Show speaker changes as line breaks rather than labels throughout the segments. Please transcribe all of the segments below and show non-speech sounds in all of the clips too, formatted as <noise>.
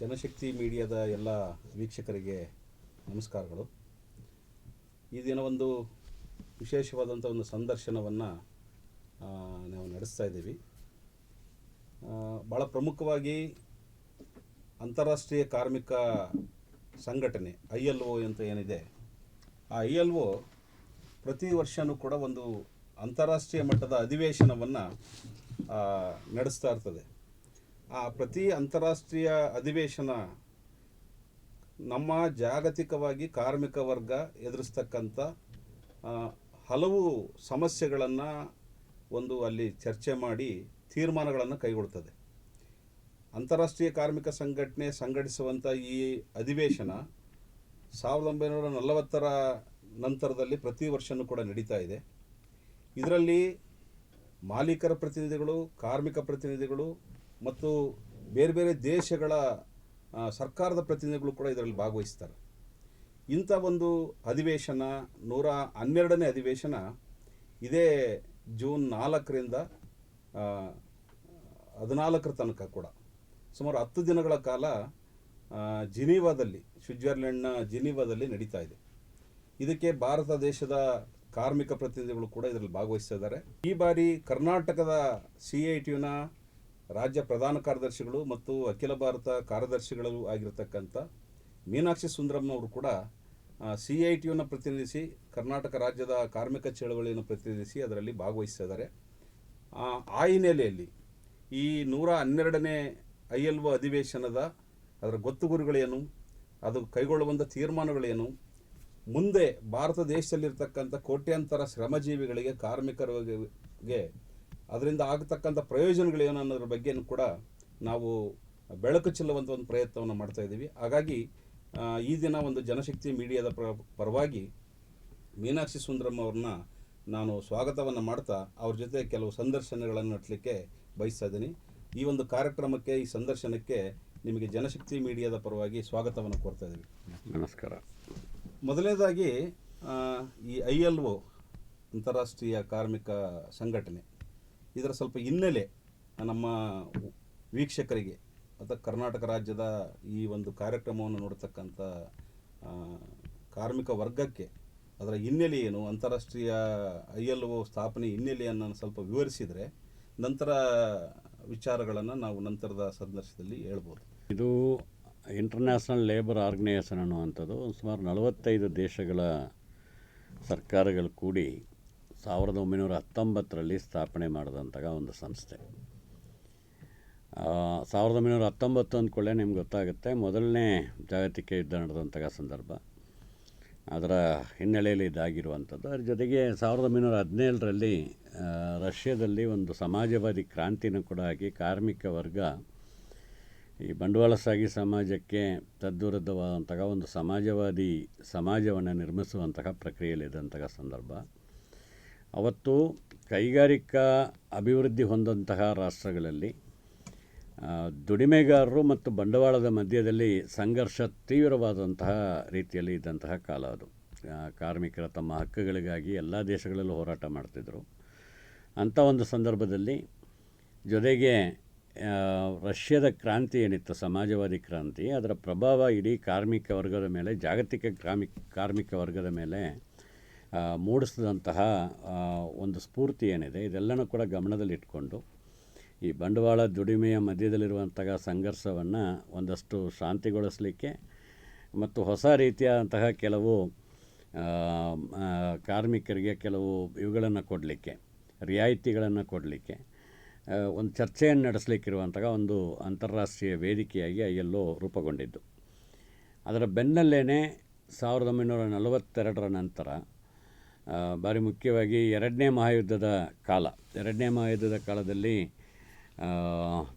ಜನಶಕ್ತಿ ಮೀಡಿಯಾದ ಎಲ್ಲ ವೀಕ್ಷಕರಿಗೆ ನಮಸ್ಕಾರಗಳು. ಈ ದಿನ ಒಂದು ವಿಶೇಷವಾದಂಥ ಒಂದು ಸಂದರ್ಶನವನ್ನು ನಾವು ನಡೆಸ್ತಾ ಇದ್ದೀವಿ. ಭಾಳ ಪ್ರಮುಖವಾಗಿ ಅಂತಾರಾಷ್ಟ್ರೀಯ ಕಾರ್ಮಿಕ ಸಂಘಟನೆ, ಐ ಎಲ್ ಒ ಅಂತ ಏನಿದೆ, ಆ ಐ ಎಲ್ ಒ ಪ್ರತಿ ವರ್ಷವೂ ಕೂಡ ಒಂದು ಅಂತಾರಾಷ್ಟ್ರೀಯ ಮಟ್ಟದ ಅಧಿವೇಶನವನ್ನು ನಡೆಸ್ತಾ ಇರ್ತದೆ. ಆ ಪ್ರತಿ ಅಂತಾರಾಷ್ಟ್ರೀಯ ಅಧಿವೇಶನ ನಮ್ಮ ಜಾಗತಿಕವಾಗಿ ಕಾರ್ಮಿಕ ವರ್ಗ ಎದುರಿಸ್ತಕ್ಕಂಥ ಹಲವು ಸಮಸ್ಯೆಗಳನ್ನು ಒಂದು ಅಲ್ಲಿ ಚರ್ಚೆ ಮಾಡಿ ತೀರ್ಮಾನಗಳನ್ನು ಕೈಗೊಳ್ತದೆ. ಅಂತಾರಾಷ್ಟ್ರೀಯ ಕಾರ್ಮಿಕ ಸಂಘಟನೆ ಸಂಘಟಿಸುವಂಥ ಈ ಅಧಿವೇಶನ ಸಾವಿರದ ಒಂಬೈನೂರ ನಲವತ್ತರ ನಂತರದಲ್ಲಿ ಪ್ರತಿ ವರ್ಷವೂ ಕೂಡ ನಡೀತಾ ಇದೆ. ಇದರಲ್ಲಿ ಮಾಲೀಕರ ಪ್ರತಿನಿಧಿಗಳು, ಕಾರ್ಮಿಕ ಪ್ರತಿನಿಧಿಗಳು ಮತ್ತು ಬೇರೆ ಬೇರೆ ದೇಶಗಳ ಸರ್ಕಾರದ ಪ್ರತಿನಿಧಿಗಳು ಕೂಡ ಇದರಲ್ಲಿ ಭಾಗವಹಿಸ್ತಾರೆ. ಇಂಥ ಒಂದು ಅಧಿವೇಶನ, ನೂರ ಹನ್ನೆರಡನೇ ಅಧಿವೇಶನ ಇದೇ ಜೂನ್ ನಾಲ್ಕರಿಂದ ಹದಿನಾಲ್ಕರ ತನಕ ಕೂಡ. ಸುಮಾರು ಹತ್ತು ದಿನಗಳ ಕಾಲ ಜಿನೀವಾದಲ್ಲಿ, ಸ್ವಿಟ್ಜರ್ಲೆಂಡ್ನ ಜಿನೀವಾದಲ್ಲಿ ನಡೀತಾ ಇದೆ. ಇದಕ್ಕೆ ಭಾರತ ದೇಶದ ಕಾರ್ಮಿಕ ಪ್ರತಿನಿಧಿಗಳು ಕೂಡ ಇದರಲ್ಲಿ ಭಾಗವಹಿಸ್ತಾ ಇದ್ದಾರೆ. ಈ ಬಾರಿ ಕರ್ನಾಟಕದ ಸಿ ಐ ಟಿಯುನ ರಾಜ್ಯ ಪ್ರಧಾನ ಕಾರ್ಯದರ್ಶಿಗಳು ಮತ್ತು ಅಖಿಲ ಭಾರತ ಕಾರ್ಯದರ್ಶಿಗಳು ಆಗಿರತಕ್ಕಂಥ ಮೀನಾಕ್ಷಿ ಸುಂದರಂ ಅವರು ಕೂಡ ಸಿ ಐ ಟಿಯುನ ಪ್ರತಿನಿಧಿಸಿ ಕರ್ನಾಟಕ ರಾಜ್ಯದ ಕಾರ್ಮಿಕ ಚಳವಳಿಯನ್ನು ಪ್ರತಿನಿಧಿಸಿ ಅದರಲ್ಲಿ ಭಾಗವಹಿಸಿದ್ದಾರೆ ಆ ಹಿನ್ನೆಲೆಯಲ್ಲಿ ಈ ನೂರ ಹನ್ನೆರಡನೇ ಐ ಎಲ್ ಒ ಅಧಿವೇಶನದ ಅದರ ಗೊತ್ತುಗುರಿಗಳೇನು, ಅದು ಕೈಗೊಳ್ಳುವಂಥ ತೀರ್ಮಾನಗಳೇನು, ಮುಂದೆ ಭಾರತ ದೇಶದಲ್ಲಿರ್ತಕ್ಕಂಥ ಕೋಟ್ಯಾಂತರ ಶ್ರಮಜೀವಿಗಳಿಗೆ, ಕಾರ್ಮಿಕರಿಗೆ ಅದರಿಂದ ಆಗತಕ್ಕಂಥ ಪ್ರಯೋಜನಗಳೇನು ಅನ್ನೋದ್ರ ಬಗ್ಗೆನೂ ಕೂಡ ನಾವು ಬೆಳಕು ಚೆಲ್ಲುವಂಥ ಒಂದು ಪ್ರಯತ್ನವನ್ನು ಮಾಡ್ತಾ ಇದ್ದೀವಿ. ಹಾಗಾಗಿ ಈ ದಿನ ಒಂದು ಜನಶಕ್ತಿ ಮೀಡಿಯಾದ ಪ್ರ ಪರವಾಗಿ ಮೀನಾಕ್ಷಿ ಸುಂದರಮ್ ಅವ್ರನ್ನ ನಾನು ಸ್ವಾಗತವನ್ನು ಮಾಡ್ತಾ ಅವ್ರ ಜೊತೆ ಕೆಲವು ಸಂದರ್ಶನಗಳನ್ನು ನಡಲಿಕ್ಕೆ ಬಯಸ್ತಾ ಇದ್ದೀನಿ. ಈ ಒಂದು ಕಾರ್ಯಕ್ರಮಕ್ಕೆ ಈ ಸಂದರ್ಶನಕ್ಕೆ ನಿಮಗೆ ಜನಶಕ್ತಿ ಮೀಡಿಯಾದ ಪರವಾಗಿ ಸ್ವಾಗತವನ್ನು ಕೋರ್ತಾ ಇದ್ದೀವಿ.
ನಮಸ್ಕಾರ.
ಮೊದಲನೇದಾಗಿ ಈ ಐ ಎಲ್ ಒ ಅಂತಾರಾಷ್ಟ್ರೀಯ ಕಾರ್ಮಿಕ ಸಂಘಟನೆ ಇದರ ಸ್ವಲ್ಪ ಹಿನ್ನೆಲೆ ನಮ್ಮ ವೀಕ್ಷಕರಿಗೆ, ಅಥವಾ ಕರ್ನಾಟಕ ರಾಜ್ಯದ ಈ ಒಂದು ಕಾರ್ಯಕ್ರಮವನ್ನು ನೋಡತಕ್ಕಂಥ ಕಾರ್ಮಿಕ ವರ್ಗಕ್ಕೆ ಅದರ ಹಿನ್ನೆಲೆ ಏನು, ಅಂತಾರಾಷ್ಟ್ರೀಯ ಐ ಎಲ್ ಒ ಸ್ಥಾಪನೆ ಹಿನ್ನೆಲೆಯನ್ನು ಸ್ವಲ್ಪ ವಿವರಿಸಿದರೆ ನಂತರ ವಿಚಾರಗಳನ್ನು ನಾವು ನಂತರದ ಸಂದರ್ಶನದಲ್ಲಿ ಹೇಳ್ಬೋದು.
ಇದು ಇಂಟರ್ನ್ಯಾಷನಲ್ ಲೇಬರ್ ಆರ್ಗನೈಸೇಷನ್ ಅನ್ನುವಂಥದ್ದು. ಸುಮಾರು ನಲವತ್ತೈದು ದೇಶಗಳ ಸರ್ಕಾರಗಳು ಕೂಡಿ ಸಾವಿರದ ಒಂಬೈನೂರ ಹತ್ತೊಂಬತ್ತರಲ್ಲಿ ಸ್ಥಾಪನೆ ಮಾಡಿದಂತಹ ಒಂದು ಸಂಸ್ಥೆ. ಸಾವಿರದ ಒಂಬೈನೂರ ಹತ್ತೊಂಬತ್ತು ಅಂದ್ಕೊಳ್ಳೆ ನಿಮ್ಗೆ ಗೊತ್ತಾಗುತ್ತೆ. ಮೊದಲನೇ ಜಾಗತಿಕ ಯುದ್ಧ ನಡೆದಂತಹ ಸಂದರ್ಭ. ಅದರ ಹಿನ್ನೆಲೆಯಲ್ಲಿ ಇದಾಗಿರುವಂಥದ್ದು. ಅದ್ರ ಜೊತೆಗೆ ಸಾವಿರದ ಒಂಬೈನೂರ ಹದಿನೇಳರಲ್ಲಿ ರಷ್ಯಾದಲ್ಲಿ ಒಂದು ಸಮಾಜವಾದಿ ಕ್ರಾಂತಿನ ಕೂಡ ಆಗಿ ಕಾರ್ಮಿಕ ವರ್ಗ ಈ ಬಂಡವಾಳಶಾಹಿ ಸಮಾಜಕ್ಕೆ ತದ್ವಿರುದ್ಧವಾದಂತಹ ಒಂದು ಸಮಾಜವಾದಿ ಸಮಾಜವನ್ನು ನಿರ್ಮಿಸುವಂತಹ ಪ್ರಕ್ರಿಯೆಯಲ್ಲಿದ್ದಂತಹ ಸಂದರ್ಭ. ಅವತ್ತು ಕೈಗಾರಿಕಾ ಅಭಿವೃದ್ಧಿ ಹೊಂದಂತಹ ರಾಷ್ಟ್ರಗಳಲ್ಲಿ ದುಡಿಮೆಗಾರರು ಮತ್ತು ಬಂಡವಾಳದ ಮಧ್ಯದಲ್ಲಿ ಸಂಘರ್ಷ ತೀವ್ರವಾದಂತಹ ರೀತಿಯಲ್ಲಿ ಇದ್ದಂತಹ ಕಾಲ ಅದು. ಕಾರ್ಮಿಕರ ತಮ್ಮ ಹಕ್ಕುಗಳಿಗಾಗಿ ಎಲ್ಲ ದೇಶಗಳಲ್ಲೂ ಹೋರಾಟ ಮಾಡ್ತಿದ್ದರು ಅಂಥ ಒಂದು ಸಂದರ್ಭದಲ್ಲಿ ಜೊತೆಗೆ ರಷ್ಯಾದ ಕ್ರಾಂತಿ ಏನಿತ್ತು, ಸಮಾಜವಾದಿ ಕ್ರಾಂತಿ, ಅದರ ಪ್ರಭಾವ ಇಡೀ ಕಾರ್ಮಿಕ ವರ್ಗದ ಮೇಲೆ, ಜಾಗತಿಕ ಕಾರ್ಮಿಕ ಕಾರ್ಮಿಕ ವರ್ಗದ ಮೇಲೆ ಮೂಡಿಸಿದಂತಹ ಒಂದು ಸ್ಫೂರ್ತಿ ಏನಿದೆ, ಇದೆಲ್ಲನೂ ಕೂಡ ಗಮನದಲ್ಲಿಟ್ಕೊಂಡು ಈ ಬಂಡವಾಳ ದುಡಿಮೆಯ ಮಧ್ಯದಲ್ಲಿರುವಂತಹ ಸಂಘರ್ಷವನ್ನು ಒಂದಷ್ಟು ಶಾಂತಿಗೊಳಿಸಲಿಕ್ಕೆ ಮತ್ತು ಹೊಸ ರೀತಿಯಾದಂತಹ ಕೆಲವು ಕಾರ್ಮಿಕರಿಗೆ ಕೆಲವು ಇವುಗಳನ್ನು ಕೊಡಲಿಕ್ಕೆ, ರಿಯಾಯಿತಿಗಳನ್ನು ಕೊಡಲಿಕ್ಕೆ ಒಂದು ಚರ್ಚೆಯನ್ನು ನಡೆಸಲಿಕ್ಕಿರುವಂತಹ ಒಂದು ಅಂತಾರಾಷ್ಟ್ರೀಯ ವೇದಿಕೆಯಾಗಿ ಎಲ್ಲೋ ರೂಪುಗೊಂಡಿದ್ದು. ಅದರ ಬೆನ್ನಲ್ಲೇ ಸಾವಿರದ ಒಂಬೈನೂರ ನಲವತ್ತೆರಡರ ನಂತರ ಭಾರಿ ಮುಖ್ಯವಾಗಿ ಎರಡನೇ ಮಹಾಯುದ್ಧದ ಕಾಲ. ಎರಡನೇ ಮಹಾಯುದ್ಧದ ಕಾಲದಲ್ಲಿ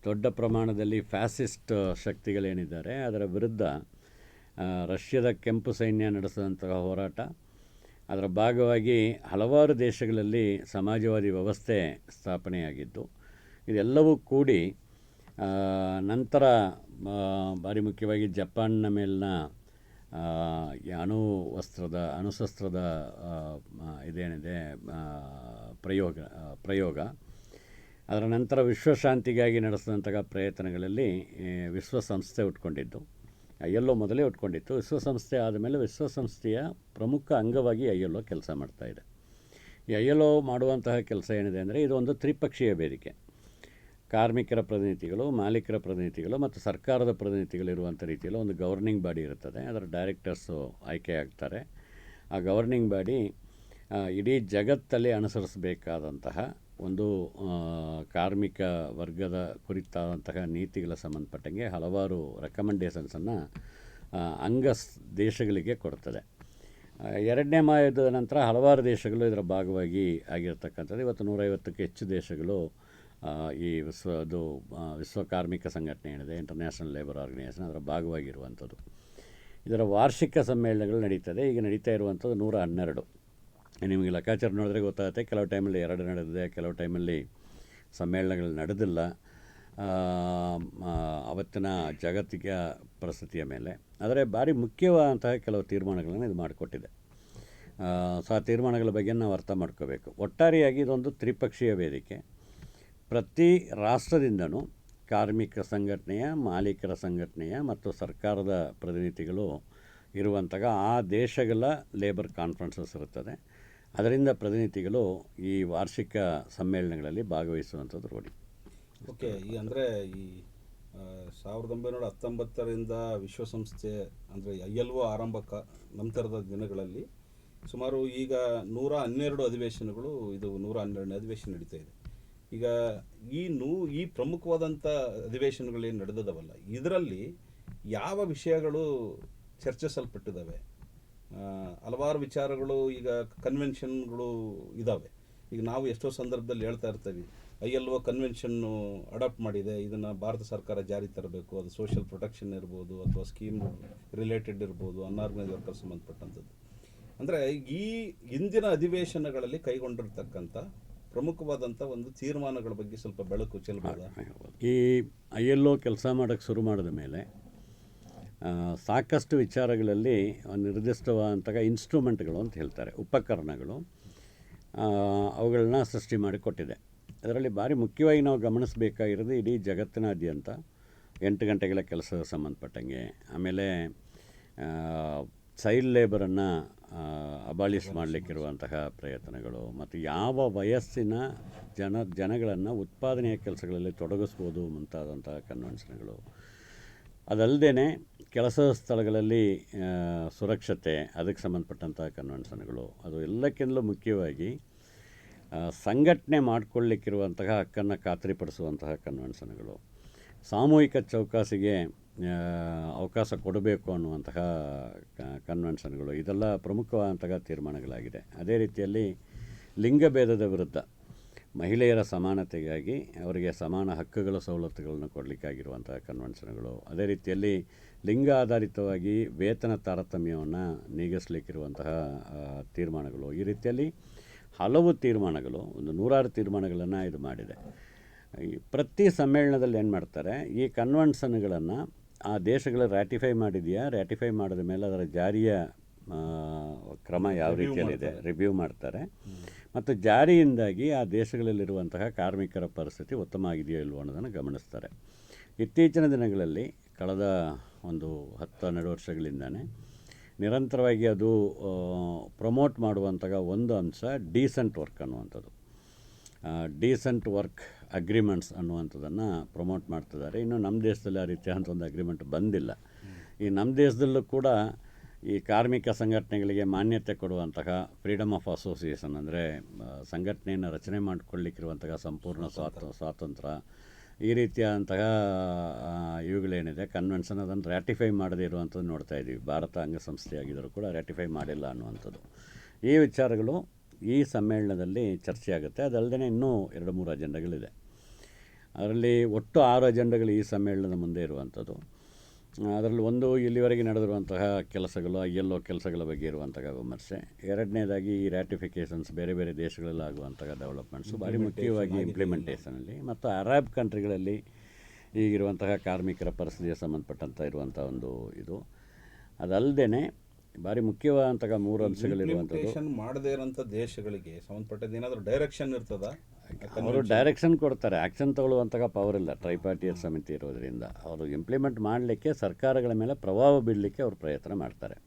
ದೊಡ್ಡ ಪ್ರಮಾಣದಲ್ಲಿ ಫ್ಯಾಸಿಸ್ಟ್ ಶಕ್ತಿಗಳೇನಿದ್ದಾರೆ, ಅದರ ವಿರುದ್ಧ ರಷ್ಯಾದ ಕೆಂಪು ಸೈನ್ಯ ನಡೆಸಿದಂತಹ ಹೋರಾಟ. ಅದರ ಭಾಗವಾಗಿ ಹಲವಾರು ದೇಶಗಳಲ್ಲಿ ಸಮಾಜವಾದಿ ವ್ಯವಸ್ಥೆ ಸ್ಥಾಪನೆಯಾಗಿದ್ದು, ಇದೆಲ್ಲವೂ ಕೂಡಿ ನಂತರ ಭಾರಿ ಮುಖ್ಯವಾಗಿ ಜಪಾನ್ನ ಮೇಲಿನ ಅಣು ವಸ್ತ್ರದ ಅಣುಶಸ್ತ್ರದ ಇದೇನಿದೆ ಪ್ರಯೋಗ ಪ್ರಯೋಗ. ಅದರ ನಂತರ ವಿಶ್ವಶಾಂತಿಗಾಗಿ ನಡೆಸಿದಂತಹ ಪ್ರಯತ್ನಗಳಲ್ಲಿ ವಿಶ್ವಸಂಸ್ಥೆ ಉಟ್ಕೊಂಡಿದ್ದು. ಐ ಎಲ್ ಒ ಮೊದಲೇ ಉಟ್ಕೊಂಡಿತ್ತು. ವಿಶ್ವಸಂಸ್ಥೆ ಆದಮೇಲೆ ವಿಶ್ವಸಂಸ್ಥೆಯ ಪ್ರಮುಖ ಅಂಗವಾಗಿ ಐ ಎಲ್ ಒ ಕೆಲಸ ಮಾಡ್ತಾ ಇದೆ. ಈ ಐ ಎಲ್ ಒ ಮಾಡುವಂತಹ ಕೆಲಸ ಏನಿದೆ ಅಂದರೆ, ಇದು ಒಂದು ತ್ರಿಪಕ್ಷೀಯ ವೇದಿಕೆ. ಕಾರ್ಮಿಕರ ಪ್ರತಿನಿಧಿಗಳು, ಮಾಲೀಕರ ಪ್ರತಿನಿಧಿಗಳು ಮತ್ತು ಸರ್ಕಾರದ ಪ್ರತಿನಿಧಿಗಳು ಇರುವಂಥ ರೀತಿಯಲ್ಲಿ ಒಂದು ಗವರ್ನಿಂಗ್ ಬಾಡಿ ಇರುತ್ತದೆ. ಅದರ ಡೈರೆಕ್ಟರ್ಸು ಆಯ್ಕೆ ಆಗ್ತಾರೆ ಆ ಗವರ್ನಿಂಗ್ ಬಾಡಿ ಇಡೀ ಜಗತ್ತಲ್ಲಿ ಅನುಸರಿಸಬೇಕಾದಂತಹ ಒಂದು ಕಾರ್ಮಿಕ ವರ್ಗದ ಕುರಿತಾದಂತಹ ನೀತಿಗಳ ಸಂಬಂಧಪಟ್ಟಂಗೆ ಹಲವಾರು ರೆಕಮೆಂಡೇಷನ್ಸನ್ನು ಅಂಗ ದೇಶಗಳಿಗೆ ಕೊಡ್ತದೆ. ಎರಡನೇ ಮಹಾಯುದ್ಧದ ನಂತರ ಹಲವಾರು ದೇಶಗಳು ಇದರ ಭಾಗವಾಗಿ ಆಗಿರ್ತಕ್ಕಂಥದ್ದು. ಇವತ್ತು ನೂರೈವತ್ತಕ್ಕೆ ಹೆಚ್ಚು ದೇಶಗಳು ಈ ವಿಶ್ವ, ಅದು ವಿಶ್ವ ಕಾರ್ಮಿಕ ಸಂಘಟನೆ ಏನಿದೆ ಇಂಟರ್ನ್ಯಾಷನಲ್ ಲೇಬರ್ ಆರ್ಗನೈಸೇಷನ್ ಅದರ ಭಾಗವಾಗಿರುವಂಥದ್ದು. ಇದರ ವಾರ್ಷಿಕ ಸಮ್ಮೇಳನಗಳು ನಡೀತದೆ. ಈಗ ನಡೀತಾ ಇರುವಂಥದ್ದು ನೂರ ಹನ್ನೆರಡು. ನಿಮಗೆ ಲೆಕ್ಕಾಚಾರ ನೋಡಿದ್ರೆ ಗೊತ್ತಾಗುತ್ತೆ. ಕೆಲವು ಟೈಮಲ್ಲಿ ಎರಡು ನಡೆದಿದೆ, ಕೆಲವು ಟೈಮಲ್ಲಿ ಸಮ್ಮೇಳನಗಳು ನಡೆದಿಲ್ಲ. ಅವತ್ತಿನ ಜಾಗತಿಕ ಪರಿಸ್ಥಿತಿಯ ಮೇಲೆ. ಆದರೆ ಭಾರಿ ಮುಖ್ಯವಾದಂತಹ ಕೆಲವು ತೀರ್ಮಾನಗಳನ್ನು ಇದು ಮಾಡಿಕೊಟ್ಟಿದೆ. ಸೊ ಆ ತೀರ್ಮಾನಗಳ ಬಗ್ಗೆ ನಾವು ಅರ್ಥ ಮಾಡ್ಕೋಬೇಕು. ಒಟ್ಟಾರೆಯಾಗಿ ಇದೊಂದು ತ್ರಿಪಕ್ಷೀಯ ವೇದಿಕೆ. ಪ್ರತಿ ರಾಷ್ಟ್ರದಿಂದನೂ ಕಾರ್ಮಿಕ ಸಂಘಟನೆಯ, ಮಾಲೀಕರ ಸಂಘಟನೆಯ ಮತ್ತು ಸರ್ಕಾರದ ಪ್ರತಿನಿಧಿಗಳು ಇರುವಂತಹ ಆ ದೇಶಗಳ ಲೇಬರ್ ಕಾನ್ಫರೆನ್ಸಸ್ ಇರುತ್ತದೆ. ಅದರಿಂದ ಪ್ರತಿನಿಧಿಗಳು ಈ ವಾರ್ಷಿಕ ಸಮ್ಮೇಳನಗಳಲ್ಲಿ ಭಾಗವಹಿಸುವಂಥದ್ದು ರೂಢಿ
ಓಕೆ, ಈ ಅಂದರೆ ಈ ಸಾವಿರದ ಒಂಬೈನೂರ ಹತ್ತೊಂಬತ್ತರಿಂದ ವಿಶ್ವಸಂಸ್ಥೆ ಅಂದರೆ ಐ ಎಲ್ ಒ ಆರಂಭ ಕ ನಂತರದ ದಿನಗಳಲ್ಲಿ ಸುಮಾರು ಈಗ ನೂರ ಹನ್ನೆರಡು ಅಧಿವೇಶನಗಳು, ಇದು ನೂರ ಹನ್ನೆರಡನೇ ಅಧಿವೇಶನ ನಡೀತಾ ಇದೆ. ಈಗ ಈ ನೂ, ಈ ಪ್ರಮುಖವಾದಂಥ ಅಧಿವೇಶನಗಳೇನು ನಡೆದದವಲ್ಲ, ಇದರಲ್ಲಿ ಯಾವ ವಿಷಯಗಳು ಚರ್ಚಿಸಲ್ಪಟ್ಟಿದ್ದಾವೆ? ಹಲವಾರು ವಿಚಾರಗಳು ಈಗ ಕನ್ವೆನ್ಷನ್ಗಳು ಇದ್ದಾವೆ ಈಗ ನಾವು ಎಷ್ಟೋ ಸಂದರ್ಭದಲ್ಲಿ ಹೇಳ್ತಾ ಇರ್ತೀವಿ, ಐ ಎಲ್ ಒ ಕನ್ವೆನ್ಷನ್ನು ಅಡಾಪ್ಟ್ ಮಾಡಿದೆ, ಇದನ್ನು ಭಾರತ ಸರ್ಕಾರ ಜಾರಿ ತರಬೇಕು, ಅದು ಸೋಷಿಯಲ್ ಪ್ರೊಟೆಕ್ಷನ್ ಇರ್ಬೋದು, ಅಥವಾ ಸ್ಕೀಮ್ ರಿಲೇಟೆಡ್ ಇರ್ಬೋದು ಅನ್ಆರ್ಗನೈಸ್ ವರ್ಕರ್ ಸಂಬಂಧಪಟ್ಟಂಥದ್ದು. ಅಂದರೆ ಈ ಇಂದಿನ ಅಧಿವೇಶನಗಳಲ್ಲಿ ಕೈಗೊಂಡಿರ್ತಕ್ಕಂಥ ಪ್ರಮುಖವಾದಂಥ ಒಂದು ತೀರ್ಮಾನಗಳ ಬಗ್ಗೆ ಸ್ವಲ್ಪ ಬೆಳಕು ಚೆಲ್ಲಬಹುದಾ
ಈ ಐ ಎಲ್ ಒ ಕೆಲಸ ಮಾಡೋಕ್ಕೆ ಶುರು ಮಾಡಿದ ಮೇಲೆ ಸಾಕಷ್ಟು ವಿಚಾರಗಳಲ್ಲಿ ನಿರ್ದಿಷ್ಟವಾದಂತಹ ಇನ್ಸ್ಟ್ರೂಮೆಂಟ್ಗಳು ಅಂತ ಹೇಳ್ತಾರೆ, ಉಪಕರಣಗಳು ಅವುಗಳನ್ನ ಸೃಷ್ಟಿ ಮಾಡಿ ಕೊಟ್ಟಿದೆ. ಅದರಲ್ಲಿ ಭಾರಿ ಮುಖ್ಯವಾಗಿ ನಾವು ಗಮನಿಸಬೇಕಾಗಿರೋದು ಇಡೀ ಜಗತ್ತಿನಾದ್ಯಂತ ಎಂಟು ಗಂಟೆಗಳ ಕೆಲಸದ ಸಂಬಂಧಪಟ್ಟಂಗೆ, ಆಮೇಲೆ ಚೈಲ್ಡ್ ಲೇಬರನ್ನು ಅಬಾಲಿಷ್ ಮಾಡಲಿಕ್ಕಿರುವಂತಹ ಪ್ರಯತ್ನಗಳು ಮತ್ತು ಯಾವ ವಯಸ್ಸಿನ ಜನ, ಜನಗಳನ್ನು ಉತ್ಪಾದನೆಯ ಕೆಲಸಗಳಲ್ಲಿ ತೊಡಗಿಸ್ಬೋದು ಮುಂತಾದಂತಹ ಕನ್ವೆನ್ಷನ್ಗಳು. ಅದಲ್ಲದೆ ಕೆಲಸದ ಸ್ಥಳಗಳಲ್ಲಿ ಸುರಕ್ಷತೆ, ಅದಕ್ಕೆ ಸಂಬಂಧಪಟ್ಟಂತಹ ಕನ್ವೆನ್ಷನ್ಗಳು, ಅದು ಎಲ್ಲಕ್ಕಿಂತಲೂ ಮುಖ್ಯವಾಗಿ ಸಂಘಟನೆ ಮಾಡಿಕೊಳ್ಳಿಕ್ಕಿರುವಂತಹ ಹಕ್ಕನ್ನು ಖಾತ್ರಿಪಡಿಸುವಂತಹ ಕನ್ವೆನ್ಷನ್ಗಳು. ಸಾಮೂಹಿಕ ಚೌಕಾಸಿಗೆ ಅವಕಾಶ ಕೊಡಬೇಕು ಅನ್ನುವಂತಹ ಕನ್ವೆನ್ಷನ್ಗಳು ಇದೆಲ್ಲ ಪ್ರಮುಖವಾದಂತಹ ತೀರ್ಮಾನಗಳಾಗಿದೆ. ಅದೇ ರೀತಿಯಲ್ಲಿ ಲಿಂಗಭೇದದ ವಿರುದ್ಧ ಮಹಿಳೆಯರ ಸಮಾನತೆಗಾಗಿ ಅವರಿಗೆ ಸಮಾನ ಹಕ್ಕುಗಳ, ಸವಲತ್ತುಗಳನ್ನು ಕೊಡಲಿಕ್ಕಾಗಿರುವಂತಹ ಕನ್ವೆನ್ಷನ್ಗಳು ಅದೇ ರೀತಿಯಲ್ಲಿ ಲಿಂಗ ಆಧಾರಿತವಾಗಿ ವೇತನ ತಾರತಮ್ಯವನ್ನು ನೀಗಿಸಲಿಕ್ಕಿರುವಂತಹ ತೀರ್ಮಾನಗಳು. ಈ ರೀತಿಯಲ್ಲಿ ಹಲವು ತೀರ್ಮಾನಗಳು, ಒಂದು ನೂರಾರು ತೀರ್ಮಾನಗಳನ್ನು ಇದು ಮಾಡಿದೆ. ಪ್ರತಿ ಸಮ್ಮೇಳನದಲ್ಲಿ ಏನು ಮಾಡ್ತಾರೆ, ಈ ಕನ್ವೆನ್ಷನ್ಗಳನ್ನು ಆ ದೇಶಗಳು ರ್ಯಾಟಿಫೈ ಮಾಡಿದೆಯಾ? ರ್ಯಾಟಿಫೈ ಮಾಡಿದ ಮೇಲೆ ಅದರ ಜಾರಿಯ ಕ್ರಮ ಯಾವ ರೀತಿಯಲ್ಲಿದೆ? ರಿವ್ಯೂ ಮಾಡ್ತಾರೆ. ಮತ್ತು ಜಾರಿಯಿಂದಾಗಿ ಆ ದೇಶಗಳಲ್ಲಿರುವಂತಹ ಕಾರ್ಮಿಕರ ಪರಿಸ್ಥಿತಿ ಉತ್ತಮ ಆಗಿದೆಯೋ ಇಲ್ವೋ ಅನ್ನೋದನ್ನು ಗಮನಿಸ್ತಾರೆ. ಇತ್ತೀಚಿನ ದಿನಗಳಲ್ಲಿ ಕಳೆದ ಒಂದು ಹತ್ತು ಹನ್ನೆರಡು ವರ್ಷಗಳಿಂದಾನೆ ನಿರಂತರವಾಗಿ ಅದು ಪ್ರಮೋಟ್ ಮಾಡುವಂತಹ ಒಂದು ಅಂಶ ಡೀಸೆಂಟ್ ವರ್ಕ್ ಅನ್ನುವಂಥದ್ದು. ಡೀಸೆಂಟ್ ವರ್ಕ್ ಅಗ್ರಿಮೆಂಟ್ಸ್ ಅನ್ನುವಂಥದ್ದನ್ನು ಪ್ರಮೋಟ್ ಮಾಡ್ತಿದ್ದಾರೆ. ಇನ್ನು ನಮ್ಮ ದೇಶದಲ್ಲಿ ಆ ರೀತಿಯಾದಂಥ ಒಂದು ಅಗ್ರಿಮೆಂಟ್ ಬಂದಿಲ್ಲ. ಈ ನಮ್ಮ ದೇಶದಲ್ಲೂ ಕೂಡ ಈ ಕಾರ್ಮಿಕ ಸಂಘಟನೆಗಳಿಗೆ ಮಾನ್ಯತೆ ಕೊಡುವಂತಹ ಫ್ರೀಡಮ್ ಆಫ್ ಅಸೋಸಿಯೇಷನ್ ಅಂದರೆ ಸಂಘಟನೆಯನ್ನು ರಚನೆ ಮಾಡಿಕೊಳ್ಳಿಕ್ಕಿರುವಂತಹ ಸಂಪೂರ್ಣ ಸ್ವಾತ ಸ್ವಾತಂತ್ರ್ಯ ಈ ರೀತಿಯಾದಂತಹ ಇವುಗಳೇನಿದೆ ಕನ್ವೆನ್ಷನ್ ಅದನ್ನು ರ್ಯಾಟಿಫೈ ಮಾಡದೇ ಇರುವಂಥದ್ದು ನೋಡ್ತಾ ಇದ್ದೀವಿ ಭಾರತ ಅಂಗಸಂಸ್ಥೆಯಾಗಿದ್ದರೂ ಕೂಡ ರ್ಯಾಟಿಫೈ ಮಾಡಿಲ್ಲ ಅನ್ನುವಂಥದ್ದು. ಈ ವಿಚಾರಗಳು ಈ ಸಮ್ಮೇಳನದಲ್ಲಿ ಚರ್ಚೆಯಾಗುತ್ತೆ ಅದಲ್ಲದೆ ಇನ್ನೂ ಎರಡು ಮೂರು ಅಜೆಂಡಗಳಿದೆ. ಅದರಲ್ಲಿ ಒಟ್ಟು ಆರು ಅಜೆಂಡಗಳು ಈ ಸಮ್ಮೇಳನದ ಮುಂದೆ ಇರುವಂಥದ್ದು. ಅದರಲ್ಲಿ ಒಂದು ಇಲ್ಲಿವರೆಗೆ ನಡೆದಿರುವಂತಹ ಕೆಲಸಗಳು ಎಲ್ಲೋ ಎಲ್ ಕೆಲಸಗಳ ಬಗ್ಗೆ ಇರುವಂತಹ ವಿಮರ್ಶೆ. ಎರಡನೇದಾಗಿ ಈ ರ್ಯಾಟಿಫಿಕೇಷನ್ಸ್ ಬೇರೆ ಬೇರೆ ದೇಶಗಳಲ್ಲಿ ಆಗುವಂತಹ ಡೆವಲಪ್ಮೆಂಟ್ಸು ಭಾರಿ ಮುಖ್ಯವಾಗಿ ಇಂಪ್ಲಿಮೆಂಟೇಷನಲ್ಲಿ ಮತ್ತು ಅರಬ್ ಕಂಟ್ರಿಗಳಲ್ಲಿ ಈಗಿರುವಂತಹ ಕಾರ್ಮಿಕರ ಪರಿಸ್ಥಿತಿಗೆ ಸಂಬಂಧಪಟ್ಟಂಥ ಇರುವಂಥ ಒಂದು ಇದು. ಅದಲ್ಲದೆ ಭಾರಿ ಮುಖ್ಯವಾದಂತಹ ಮೂರು ಅಂಶಗಳಿರುವಂಥದ್ದು.
ಇಂಪ್ಲಿಮೆಂಟೇಷನ್ ಮಾಡದೇ ಇರೋಂಥ ದೇಶಗಳಿಗೆ ಸಂಬಂಧಪಟ್ಟದ್ದು ಏನಾದರೂ ಡೈರೆಕ್ಷನ್ ಇರ್ತದ?
ಅವರು ಡೈರೆಕ್ಷನ್ ಕೊಡ್ತಾರೆ. ಆ್ಯಕ್ಷನ್ ತಗೊಳ್ಳುವಂತಹ ಪವರ್ ಇಲ್ಲ. ಟ್ರೈಪಾರ್ಟಿಯ ಸಮಿತಿ ಇರೋದರಿಂದ. ಅವರು ಇಂಪ್ಲಿಮೆಂಟ್ ಮಾಡಲಿಕ್ಕೆ ಸರ್ಕಾರಗಳ ಮೇಲೆ ಪ್ರಭಾವ ಬೀಳಲಿಕ್ಕೆ ಅವರು ಪ್ರಯತ್ನ ಮಾಡ್ತಾರೆ.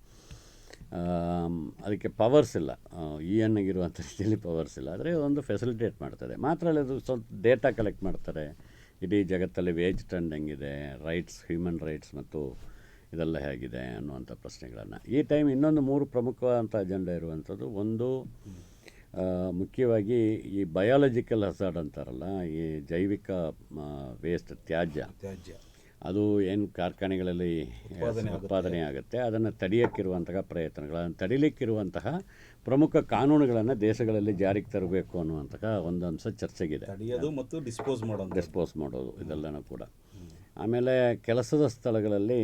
ಅದಕ್ಕೆ ಪವರ್ಸ್ ಇಲ್ಲ. ಇ ಎನ್ಗಿರುವಂಥ ರೀತಿಯಲ್ಲಿ ಪವರ್ಸ್ ಇಲ್ಲ. ಆದರೆ ಒಂದು ಫೆಸಿಲಿಟೇಟ್ ಮಾಡ್ತದೆ ಮಾತ್ರ ಅಲ್ಲ ಅದು ಸ್ವಲ್ಪ ಡೇಟಾ ಕಲೆಕ್ಟ್ ಮಾಡ್ತಾರೆ. ಇಡೀ ಜಗತ್ತಲ್ಲಿ ವೇಜ್ ಟ್ರೆಂಡ್ ಹೆಂಗಿದೆ ರೈಟ್ಸ್ ಹ್ಯೂಮನ್ ರೈಟ್ಸ್ ಮತ್ತು ಇದೆಲ್ಲ ಹೇಗಿದೆ ಅನ್ನುವಂಥ ಪ್ರಶ್ನೆಗಳನ್ನು. ಈ ಟೈಮ್ ಇನ್ನೊಂದು ಮೂರು ಪ್ರಮುಖವಾದಂಥ ಅಜೆಂಡಾ ಇರುವಂಥದ್ದು ಒಂದು ಮುಖ್ಯವಾಗಿ ಈ ಬಯಾಲಜಿಕಲ್ ಹಸಾಡ್ ಅಂತಾರಲ್ಲ ಈ ಜೈವಿಕ ವೇಸ್ಟ್ ತ್ಯಾಜ್ಯ.
ತ್ಯಾಜ್ಯ.
ಅದು ಏನು ಕಾರ್ಖಾನೆಗಳಲ್ಲಿ ಉತ್ಪಾದನೆ ಆಗುತ್ತೆ. ಅದನ್ನು ತಡೆಯೋಕ್ಕಿರುವಂತಹ ಪ್ರಯತ್ನಗಳನ್ನು ತಡಿಲಿಕ್ಕಿರುವಂತಹ ಪ್ರಮುಖ ಕಾನೂನುಗಳನ್ನು ದೇಶಗಳಲ್ಲಿ ಜಾರಿಗೆ ತರಬೇಕು ಅನ್ನುವಂತಹ ಒಂದು ಅಂಶ ಚರ್ಚೆಗಿದೆ
ಮತ್ತು ಡಿಸ್ಪೋಸ್ ಮಾಡೋದು.
ಡಿಸ್ಪೋಸ್ ಮಾಡೋದು ಇದೆಲ್ಲನೂ ಕೂಡ. ಆಮೇಲೆ ಕೆಲಸದ ಸ್ಥಳಗಳಲ್ಲಿ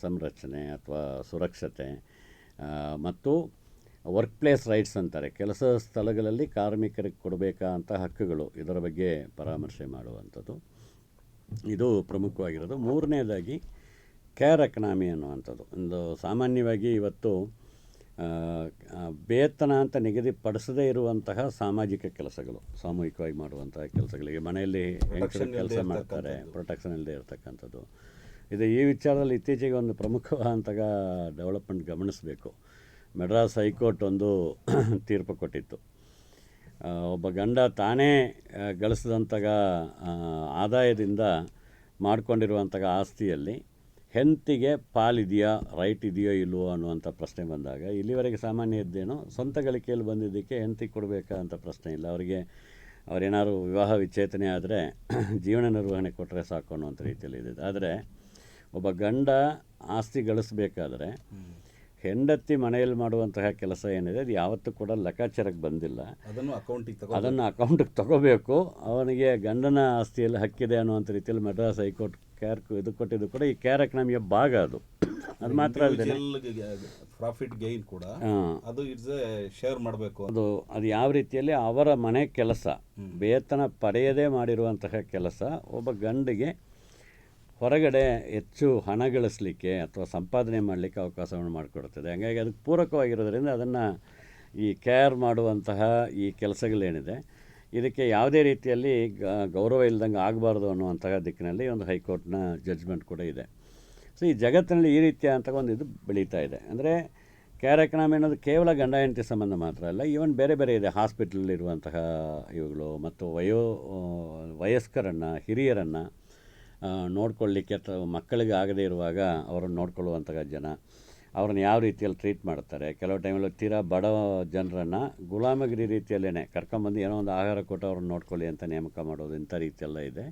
ಸಂರಕ್ಷಣೆ ಅಥವಾ ಸುರಕ್ಷತೆ ಮತ್ತು ವರ್ಕ್ ಪ್ಲೇಸ್ ರೈಟ್ಸ್ ಅಂತಾರೆ. ಕೆಲಸದ ಸ್ಥಳಗಳಲ್ಲಿ ಕಾರ್ಮಿಕರಿಗೆ ಕೊಡಬೇಕಾದಂಥ ಹಕ್ಕುಗಳು ಇದರ ಬಗ್ಗೆ ಪರಾಮರ್ಶೆ ಮಾಡುವಂಥದ್ದು. ಇದು ಪ್ರಮುಖವಾಗಿರೋದು. ಮೂರನೇದಾಗಿ ಕೇರ್ ಎಕನಾಮಿ ಅನ್ನುವಂಥದ್ದು. ಒಂದು ಸಾಮಾನ್ಯವಾಗಿ ಇವತ್ತು ವೇತನ ಅಂತ ನಿಗದಿಪಡಿಸದೇ ಇರುವಂತಹ ಸಾಮಾಜಿಕ ಕೆಲಸಗಳು ಸಾಮೂಹಿಕವಾಗಿ ಮಾಡುವಂತಹ ಕೆಲಸಗಳಿಗೆ ಮನೆಯಲ್ಲಿ ಹೆಂಗಸರು ಕೆಲಸ ಮಾಡ್ತಾರೆ ಪ್ರೊಟೆಕ್ಷನ್ ಇಲ್ಲದೆ ಇರತಕ್ಕಂಥದ್ದು. ಇದು ಈ ವಿಚಾರದಲ್ಲಿ ಇತ್ತೀಚೆಗೆ ಒಂದು ಪ್ರಮುಖವಾದಂತಹ ಡೆವಲಪ್ಮೆಂಟ್ ಗಮನಿಸಬೇಕು. ಮೆಡ್ರಾಸ್ ಹೈಕೋರ್ಟ್ ಒಂದು <clears throat> ತೀರ್ಪು ಕೊಟ್ಟಿತ್ತು. ಒಬ್ಬ ಗಂಡ ತಾನೇ ಗಳಿಸಿದಂತಹ ಆದಾಯದಿಂದ ಮಾಡಿಕೊಂಡಿರುವಂತಹ ಆಸ್ತಿಯಲ್ಲಿ ಹೆಂಡತಿಗೆ ಪಾಲಿದೆಯಾ ರೈಟ್ ಇದೆಯೋ ಇಲ್ವೋ ಅನ್ನುವಂಥ ಪ್ರಶ್ನೆ ಬಂದಾಗ ಇಲ್ಲಿವರೆಗೆ ಸಾಮಾನ್ಯ ಇದ್ದೇನೋ ಸ್ವಂತ ಗಳಿಕೆಯಲ್ಲಿ ಬಂದಿದ್ದಕ್ಕೆ ಹೆಂತಿಗೆ ಕೊಡಬೇಕಾ ಅಂತ ಪ್ರಶ್ನೆ ಇಲ್ಲ. ಅವರಿಗೆ ಅವರೇನಾದ್ರು ವಿವಾಹ ವಿಚ್ಛೇದನೆ ಆದರೆ <clears throat> ಜೀವನ ನಿರ್ವಹಣೆ ಕೊಟ್ಟರೆ ಸಾಕು ಅನ್ನುವಂಥ ರೀತಿಯಲ್ಲಿ ಇದೆ ಆದರೆ ಒಬ್ಬ ಗಂಡ ಆಸ್ತಿ ಗಳಿಸ್ಬೇಕಾದ್ರೆ ಹೆಂಡತಿ ಮನೆಯಲ್ಲಿ ಮಾಡುವಂತಹ ಕೆಲಸ ಏನಿದೆ ಅದು ಯಾವತ್ತೂ ಕೂಡ ಲೆಕ್ಕಾಚಾರಕ್ಕೆ ಬಂದಿಲ್ಲ.
ಅದನ್ನು ಅಕೌಂಟಿಗೆ ತಗೋ
ಅದನ್ನು ಅಕೌಂಟಿಗೆ ತಗೋಬೇಕು. ಅವನಿಗೆ ಗಂಡನ ಆಸ್ತಿಯಲ್ಲಿ ಹಕ್ಕಿದೆ ಅನ್ನುವಂಥ ರೀತಿಯಲ್ಲಿ ಮದ್ರಾಸ್ ಹೈಕೋರ್ಟ್ ಕ್ಯಾರ್ ಇದು ಕೊಟ್ಟಿದ್ದು ಕೂಡ ಈ ಕ್ಯಾರ್ ಎಕನಾಮಿಯ ಭಾಗ ಅದು. ಅದು ಮಾತ್ರ ಅಲ್ಲದೆ
ಪ್ರಾಫಿಟ್ ಗೈನ್ ಕೂಡ. ಅದು ಇಟ್ಸ್ ಶೇರ್ ಮಾಡಬೇಕು
ಅದು ಅದು ಯಾವ ರೀತಿಯಲ್ಲಿ ಅವರ ಮನೆ ಕೆಲಸ ವೇತನ ಪಡೆಯದೇ ಮಾಡಿರುವಂತಹ ಕೆಲಸ ಒಬ್ಬ ಗಂಡಿಗೆ ಹೊರಗಡೆ ಹೆಚ್ಚು ಹಣ ಗಳಿಸಲಿಕ್ಕೆ ಅಥವಾ ಸಂಪಾದನೆ ಮಾಡಲಿಕ್ಕೆ ಅವಕಾಶವನ್ನು ಮಾಡಿಕೊಡ್ತದೆ. ಹಾಗಾಗಿ ಅದಕ್ಕೆ ಪೂರಕವಾಗಿರೋದ್ರಿಂದ ಅದನ್ನು ಈ ಕೇರ್ ಮಾಡುವಂತಹ ಈ ಕೆಲಸಗಳೇನಿದೆ ಇದಕ್ಕೆ ಯಾವುದೇ ರೀತಿಯಲ್ಲಿ ಗೌರವ ಇಲ್ದಂಗೆ ಆಗಬಾರ್ದು ಅನ್ನುವಂತಹ ದಿಕ್ಕಿನಲ್ಲಿ ಒಂದು ಹೈಕೋರ್ಟ್ನ ಜಡ್ಜ್ಮೆಂಟ್ ಕೂಡ ಇದೆ. ಸೊ ಈ ಜಗತ್ತಿನಲ್ಲಿ ಈ ರೀತಿಯ ಅಂತ ಒಂದು ಇದು ಬೆಳೀತಾ ಇದೆ. ಅಂದರೆ ಕೇರ್ ಎಕನಾಮಿ ಅನ್ನೋದು ಕೇವಲ ಗಂಡ ಹೆಂಡತಿ ಸಂಬಂಧ ಮಾತ್ರ ಅಲ್ಲ ಈವನ್ ಬೇರೆ ಬೇರೆ ಇದೆ. ಹಾಸ್ಪಿಟ್ಲಲ್ಲಿರುವಂತಹ ಇವುಗಳು ಮತ್ತು ವಯೋ ವಯಸ್ಕರನ್ನು, ಹಿರಿಯರನ್ನು ನೋಡ್ಕೊಳ್ಳಿಕ್ಕೆ ಮಕ್ಕಳಿಗೆ ಆಗದೇ ಇರುವಾಗ ಅವರನ್ನು ನೋಡ್ಕೊಳ್ಳುವಂತಹ ಜನ. ಅವ್ರನ್ನ ಯಾವ ರೀತಿಯಲ್ಲಿ ಟ್ರೀಟ್ ಮಾಡ್ತಾರೆ? ಕೆಲವು ಟೈಮಲ್ಲಿ ತೀರಾ ಬಡ ಜನರನ್ನು ಗುಲಾಮಗಿರಿ ರೀತಿಯಲ್ಲೇ ಕರ್ಕೊಂಬಂದು ಏನೋ ಒಂದು ಆಹಾರ ಕೊಟ್ಟು ಅವ್ರನ್ನ ನೋಡ್ಕೊಳ್ಳಿ ಅಂತ ನೇಮಕ ಮಾಡೋದು ಇಂಥ ರೀತಿಯೆಲ್ಲ ಇದೆ.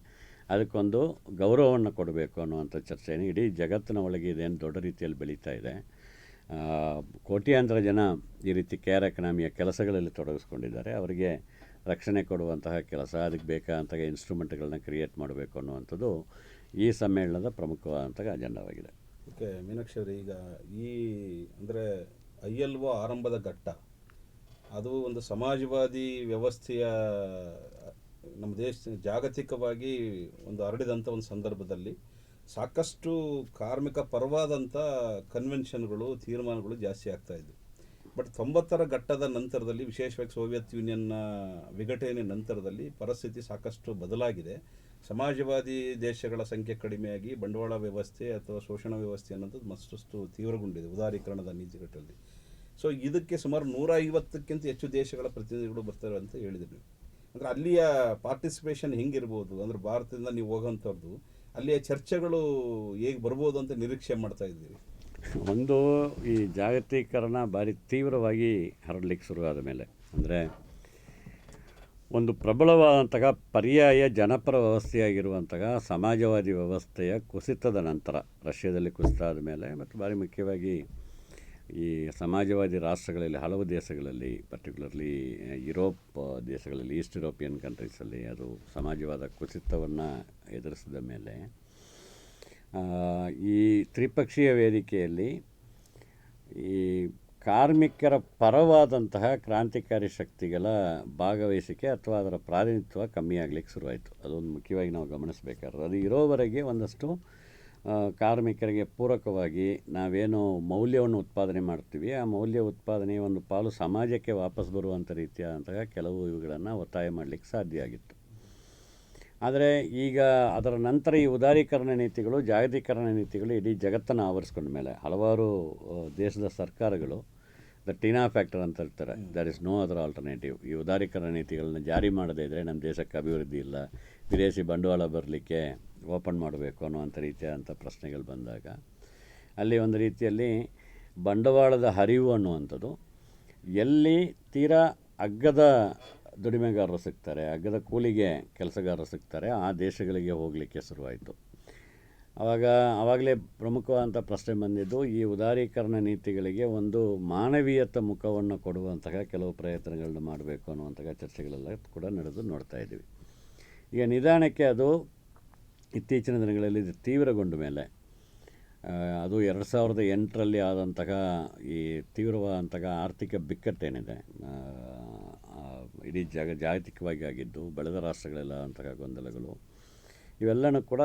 ಅದಕ್ಕೊಂದು ಗೌರವವನ್ನು ಕೊಡಬೇಕು ಅನ್ನುವಂಥ ಚರ್ಚೆ ಇಡೀ ಜಗತ್ತಿನ ಒಳಗೆ ಇದೇನು ದೊಡ್ಡ ರೀತಿಯಲ್ಲಿ ಬೆಳೀತಾ ಇದೆ. ಕೋಟ್ಯಾಂತರ ಜನ ಈ ರೀತಿ ಕೇರ್ ಎಕನಾಮಿಯ ಕೆಲಸಗಳಲ್ಲಿ ತೊಡಗಿಸ್ಕೊಂಡಿದ್ದಾರೆ. ಅವರಿಗೆ ರಕ್ಷಣೆ ಕೊಡುವಂತಹ ಕೆಲಸ, ಅದಕ್ಕೆ ಬೇಕಾದಂತಹ ಇನ್ಸ್ಟ್ರೂಮೆಂಟ್ಗಳನ್ನ ಕ್ರಿಯೇಟ್ ಮಾಡಬೇಕು ಅನ್ನುವಂಥದ್ದು ಈ ಸಮ್ಮೇಳನದ ಪ್ರಮುಖವಾದಂತಹ ಅಜೆಂಡಾವಾಗಿದೆ
ಓಕೆ, ಮೀನಾಕ್ಷಿ ಅವರು, ಈಗ ಈ ಅಂದರೆ ಐ ಎಲ್ ಒ ಆರಂಭದ ಘಟ್ಟ, ಅದು ಒಂದು ಸಮಾಜವಾದಿ ವ್ಯವಸ್ಥೆಯ, ನಮ್ಮ ದೇಶ ಜಾಗತಿಕವಾಗಿ ಒಂದು ಹರಡಿದಂಥ ಒಂದು ಸಂದರ್ಭದಲ್ಲಿ ಸಾಕಷ್ಟು ಕಾರ್ಮಿಕ ಪರವಾದಂಥ ಕನ್ವೆನ್ಷನ್ಗಳು ತೀರ್ಮಾನಗಳು ಜಾಸ್ತಿ ಆಗ್ತಾ ಇದ್ವು. ಬಟ್ ತೊಂಬತ್ತರ ಘಟ್ಟದ ನಂತರದಲ್ಲಿ, ವಿಶೇಷವಾಗಿ ಸೋವಿಯತ್ ಯೂನಿಯನ್ನ ವಿಘಟನೆ ನಂತರದಲ್ಲಿ ಪರಿಸ್ಥಿತಿ ಸಾಕಷ್ಟು ಬದಲಾಗಿದೆ. ಸಮಾಜವಾದಿ ದೇಶಗಳ ಸಂಖ್ಯೆ ಕಡಿಮೆಯಾಗಿ ಬಂಡವಾಳ ವ್ಯವಸ್ಥೆ ಅಥವಾ ಶೋಷಣ ವ್ಯವಸ್ಥೆ ಅನ್ನೋದು ಮತ್ತಷ್ಟು ತೀವ್ರಗೊಂಡಿದೆ, ಉದಾರೀಕರಣದ ನೀತಿಗಟ್ಟಲ್ಲಿ. ಸೊ ಇದಕ್ಕೆ ಸುಮಾರು ನೂರ ಐವತ್ತಕ್ಕಿಂತ ಹೆಚ್ಚು ದೇಶಗಳ ಪ್ರತಿನಿಧಿಗಳು ಬರ್ತಾರೆ ಅಂತ ಹೇಳಿದ್ರು ಅಂದರೆ ಅಲ್ಲಿಯ ಪಾರ್ಟಿಸಿಪೇಷನ್ ಹೆಂಗಿರ್ಬೋದು? ಅಂದರೆ ಭಾರತದಿಂದ ನೀವು ಹೋಗೋಂಥವ್ರದ್ದು ಅಲ್ಲಿಯ ಚರ್ಚೆಗಳು ಹೇಗೆ ಬರ್ಬೋದು ಅಂತ ನಿರೀಕ್ಷೆ ಮಾಡ್ತಾ ಇದ್ದೀವಿ
ಒಂದು, ಈ ಜಾಗತೀಕರಣ ಭಾರಿ ತೀವ್ರವಾಗಿ ಹರಡಲಿಕ್ಕೆ ಶುರುವಾದ ಮೇಲೆ. ಅಂದರೆ ಒಂದು ಪ್ರಬಲವಾದಂತಹ ಪರ್ಯಾಯ ಜನಪರ ವ್ಯವಸ್ಥೆಯಾಗಿರುವಂತಹ ಸಮಾಜವಾದಿ ವ್ಯವಸ್ಥೆಯ ಕುಸಿತದ ನಂತರ, ರಷ್ಯಾದಲ್ಲಿ ಕುಸಿತ ಆದ ಮೇಲೆ ಮತ್ತು ಭಾರಿ ಮುಖ್ಯವಾಗಿ ಈ ಸಮಾಜವಾದಿ ರಾಷ್ಟ್ರಗಳಲ್ಲಿ, ಹಲವು ದೇಶಗಳಲ್ಲಿ ಪರ್ಟಿಕ್ಯುಲರ್ಲಿ ಯುರೋಪ್ ದೇಶಗಳಲ್ಲಿ ಈಸ್ಟ್ ಯುರೋಪಿಯನ್ ಕಂಟ್ರೀಸಲ್ಲಿ ಅದು ಸಮಾಜವಾದ ಕುಸಿತವನ್ನು ಎದುರಿಸಿದ ಮೇಲೆ ಈ ತ್ರಿಪಕ್ಷೀಯ ವೇದಿಕೆಯಲ್ಲಿ ಈ ಕಾರ್ಮಿಕರ ಪರವಾದಂತಹ ಕ್ರಾಂತಿಕಾರಿ ಶಕ್ತಿಗಳ ಭಾಗವಹಿಸಿಕೆ ಅಥವಾ ಅದರ ಪ್ರಾತಿನಿಧ್ಯ ಕಮ್ಮಿ ಆಗಲಿಕ್ಕೆ ಶುರುವಾಯಿತು. ಅದೊಂದು ಮುಖ್ಯವಾಗಿ ನಾವು ಗಮನಿಸಬೇಕಾದ್ರೆ ಅದು ಇರೋವರೆಗೆ ಒಂದಷ್ಟು ಕಾರ್ಮಿಕರಿಗೆ ಪೂರಕವಾಗಿ ನಾವೇನು ಮೌಲ್ಯವನ್ನು ಉತ್ಪಾದನೆ ಮಾಡ್ತೀವಿ. ಆ ಮೌಲ್ಯ ಉತ್ಪಾದನೆಯ ಒಂದು ಪಾಲು ಸಮಾಜಕ್ಕೆ ವಾಪಸ್ ಬರುವಂಥ ರೀತಿಯಾದಂತಹ ಕೆಲವು ಇವುಗಳನ್ನು ಒತ್ತಾಯ ಮಾಡಲಿಕ್ಕೆ ಸಾಧ್ಯ ಆಗಿತ್ತು. ಆದರೆ ಈಗ ಅದರ ನಂತರ ಈ ಉದಾರೀಕರಣ ನೀತಿಗಳು, ಜಾಗತೀಕರಣ ನೀತಿಗಳು ಇಡೀ ಜಗತ್ತನ್ನು ಆವರಿಸ್ಕೊಂಡ ಮೇಲೆ ಹಲವಾರು ದೇಶದ ಸರ್ಕಾರಗಳು ದ ಟೀನಾ ಫ್ಯಾಕ್ಟರ್ ಅಂತ ಹೇಳ್ತಾರೆ. There is no other alternative ಈ ಉದಾರೀಕರಣ ನೀತಿಗಳನ್ನ ಜಾರಿ ಮಾಡದೇ ಇದ್ದರೆ ನಮ್ಮ ದೇಶಕ್ಕೆ ಅಭಿವೃದ್ಧಿ ಇಲ್ಲ. ವಿದೇಶಿ ಬಂಡವಾಳ ಬರಲಿಕ್ಕೆ ಓಪನ್ ಮಾಡಬೇಕು ಅನ್ನುವಂಥ ಅಂಥ ಪ್ರಶ್ನೆಗಳು ಬಂದಾಗ ಅಲ್ಲಿ ಒಂದು ರೀತಿಯಲ್ಲಿ ಬಂಡವಾಳದ ಹರಿವು ಅನ್ನುವಂಥದ್ದು ಎಲ್ಲಿ ತೀರಾ ಅಗ್ಗದ ದುಡಿಮೆಗಾರರು ಸಿಗ್ತಾರೆ ಅಗ್ಗದ ಕೂಲಿಗೆ ಕೆಲಸಗಾರರು ಸಿಗ್ತಾರೆ ಆ ದೇಶಗಳಿಗೆ ಹೋಗಲಿಕ್ಕೆ ಶುರುವಾಯಿತು. ಆವಾಗ ಆವಾಗಲೇ ಪ್ರಮುಖವಾದಂಥ ಪ್ರಶ್ನೆ ಬಂದಿದ್ದು, ಈ ಉದಾರೀಕರಣ ನೀತಿಗಳಿಗೆ ಒಂದು ಮಾನವೀಯತ ಮುಖವನ್ನು ಕೊಡುವಂತಹ ಕೆಲವು ಪ್ರಯತ್ನಗಳನ್ನು ಮಾಡಬೇಕು ಅನ್ನುವಂತಹ ಚರ್ಚೆಗಳೆಲ್ಲ ಕೂಡ ನಡೆದು ನೋಡ್ತಾ ಇದ್ದೀವಿ. ಈಗ ನಿಧಾನಕ್ಕೆ ಅದು ಇತ್ತೀಚಿನ ದಿನಗಳಲ್ಲಿ ತೀವ್ರಗೊಂಡ ಮೇಲೆ ಅದು ಎರಡು ಸಾವಿರದ ಎಂಟರಲ್ಲಿ ಆದಂತಹ ಈ ತೀವ್ರವಾದಂತಹ ಆರ್ಥಿಕ ಬಿಕ್ಕಟ್ಟೇನಿದೆ ಇಡೀ ಜಾಗ ಜಾಗತಿಕವಾಗಿ ಆಗಿದ್ದು, ಬೆಳೆದ ರಾಷ್ಟ್ರಗಳೆಲ್ಲ ಅಂತಹ ಗೊಂದಲಗಳು ಇವೆಲ್ಲನೂ ಕೂಡ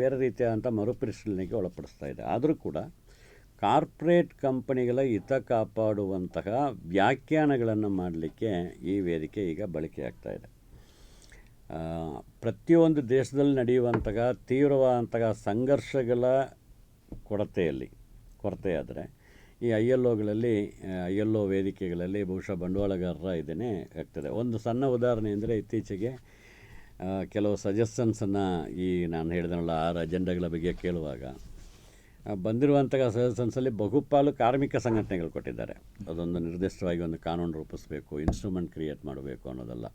ಬೇರೆ ರೀತಿಯಾದಂಥ ಮರುಪರಿಶೀಲನೆಗೆ ಒಳಪಡಿಸ್ತಾ ಇದೆ. ಆದರೂ ಕೂಡ ಕಾರ್ಪೊರೇಟ್ ಕಂಪನಿಗಳ ಹಿತ ಕಾಪಾಡುವಂತಹ ವ್ಯಾಖ್ಯಾನಗಳನ್ನು ಮಾಡಲಿಕ್ಕೆ ಈ ವೇದಿಕೆ ಈಗ ಬಳಕೆಯಾಗ್ತಾ ಇದೆ. ಪ್ರತಿಯೊಂದು ದೇಶದಲ್ಲಿ ನಡೆಯುವಂತಹ ತೀವ್ರವಾದಂತಹ ಸಂಘರ್ಷಗಳ ಕೊರತೆಯಲ್ಲಿ, ಕೊರತೆಯಾದರೆ ಈ ಐ ಎಲ್ ಒಗಳಲ್ಲಿ ಐ ಎಲ್ ಒ ವೇದಿಕೆಗಳಲ್ಲಿ ಬಹುಶಃ ಬಂಡವಾಳಗಾರರ ಇದನ್ನೇ ಆಗ್ತದೆ. ಒಂದು ಸಣ್ಣ ಉದಾಹರಣೆ ಅಂದರೆ ಇತ್ತೀಚೆಗೆ ಕೆಲವು ಸಜೆಷನ್ಸನ್ನು ಈ ನಾನು ಹೇಳಿದನಲ್ಲ ಆರು ಅಜೆಂಡಾಗಳ ಬಗ್ಗೆ ಕೇಳುವಾಗ ಬಂದಿರುವಂಥ ಸಜೆಷನ್ಸಲ್ಲಿ ಬಹುಪಾಲು ಕಾರ್ಮಿಕ ಸಂಘಟನೆಗಳು ಕೊಟ್ಟಿದ್ದಾರೆ. ಅದೊಂದು ನಿರ್ದಿಷ್ಟವಾಗಿ ಒಂದು ಕಾನೂನು ರೂಪಿಸಬೇಕು ಇನ್ಸ್ಟ್ರೂಮೆಂಟ್ ಕ್ರಿಯೇಟ್ ಮಾಡಬೇಕು ಅನ್ನೋದಲ್ಲ.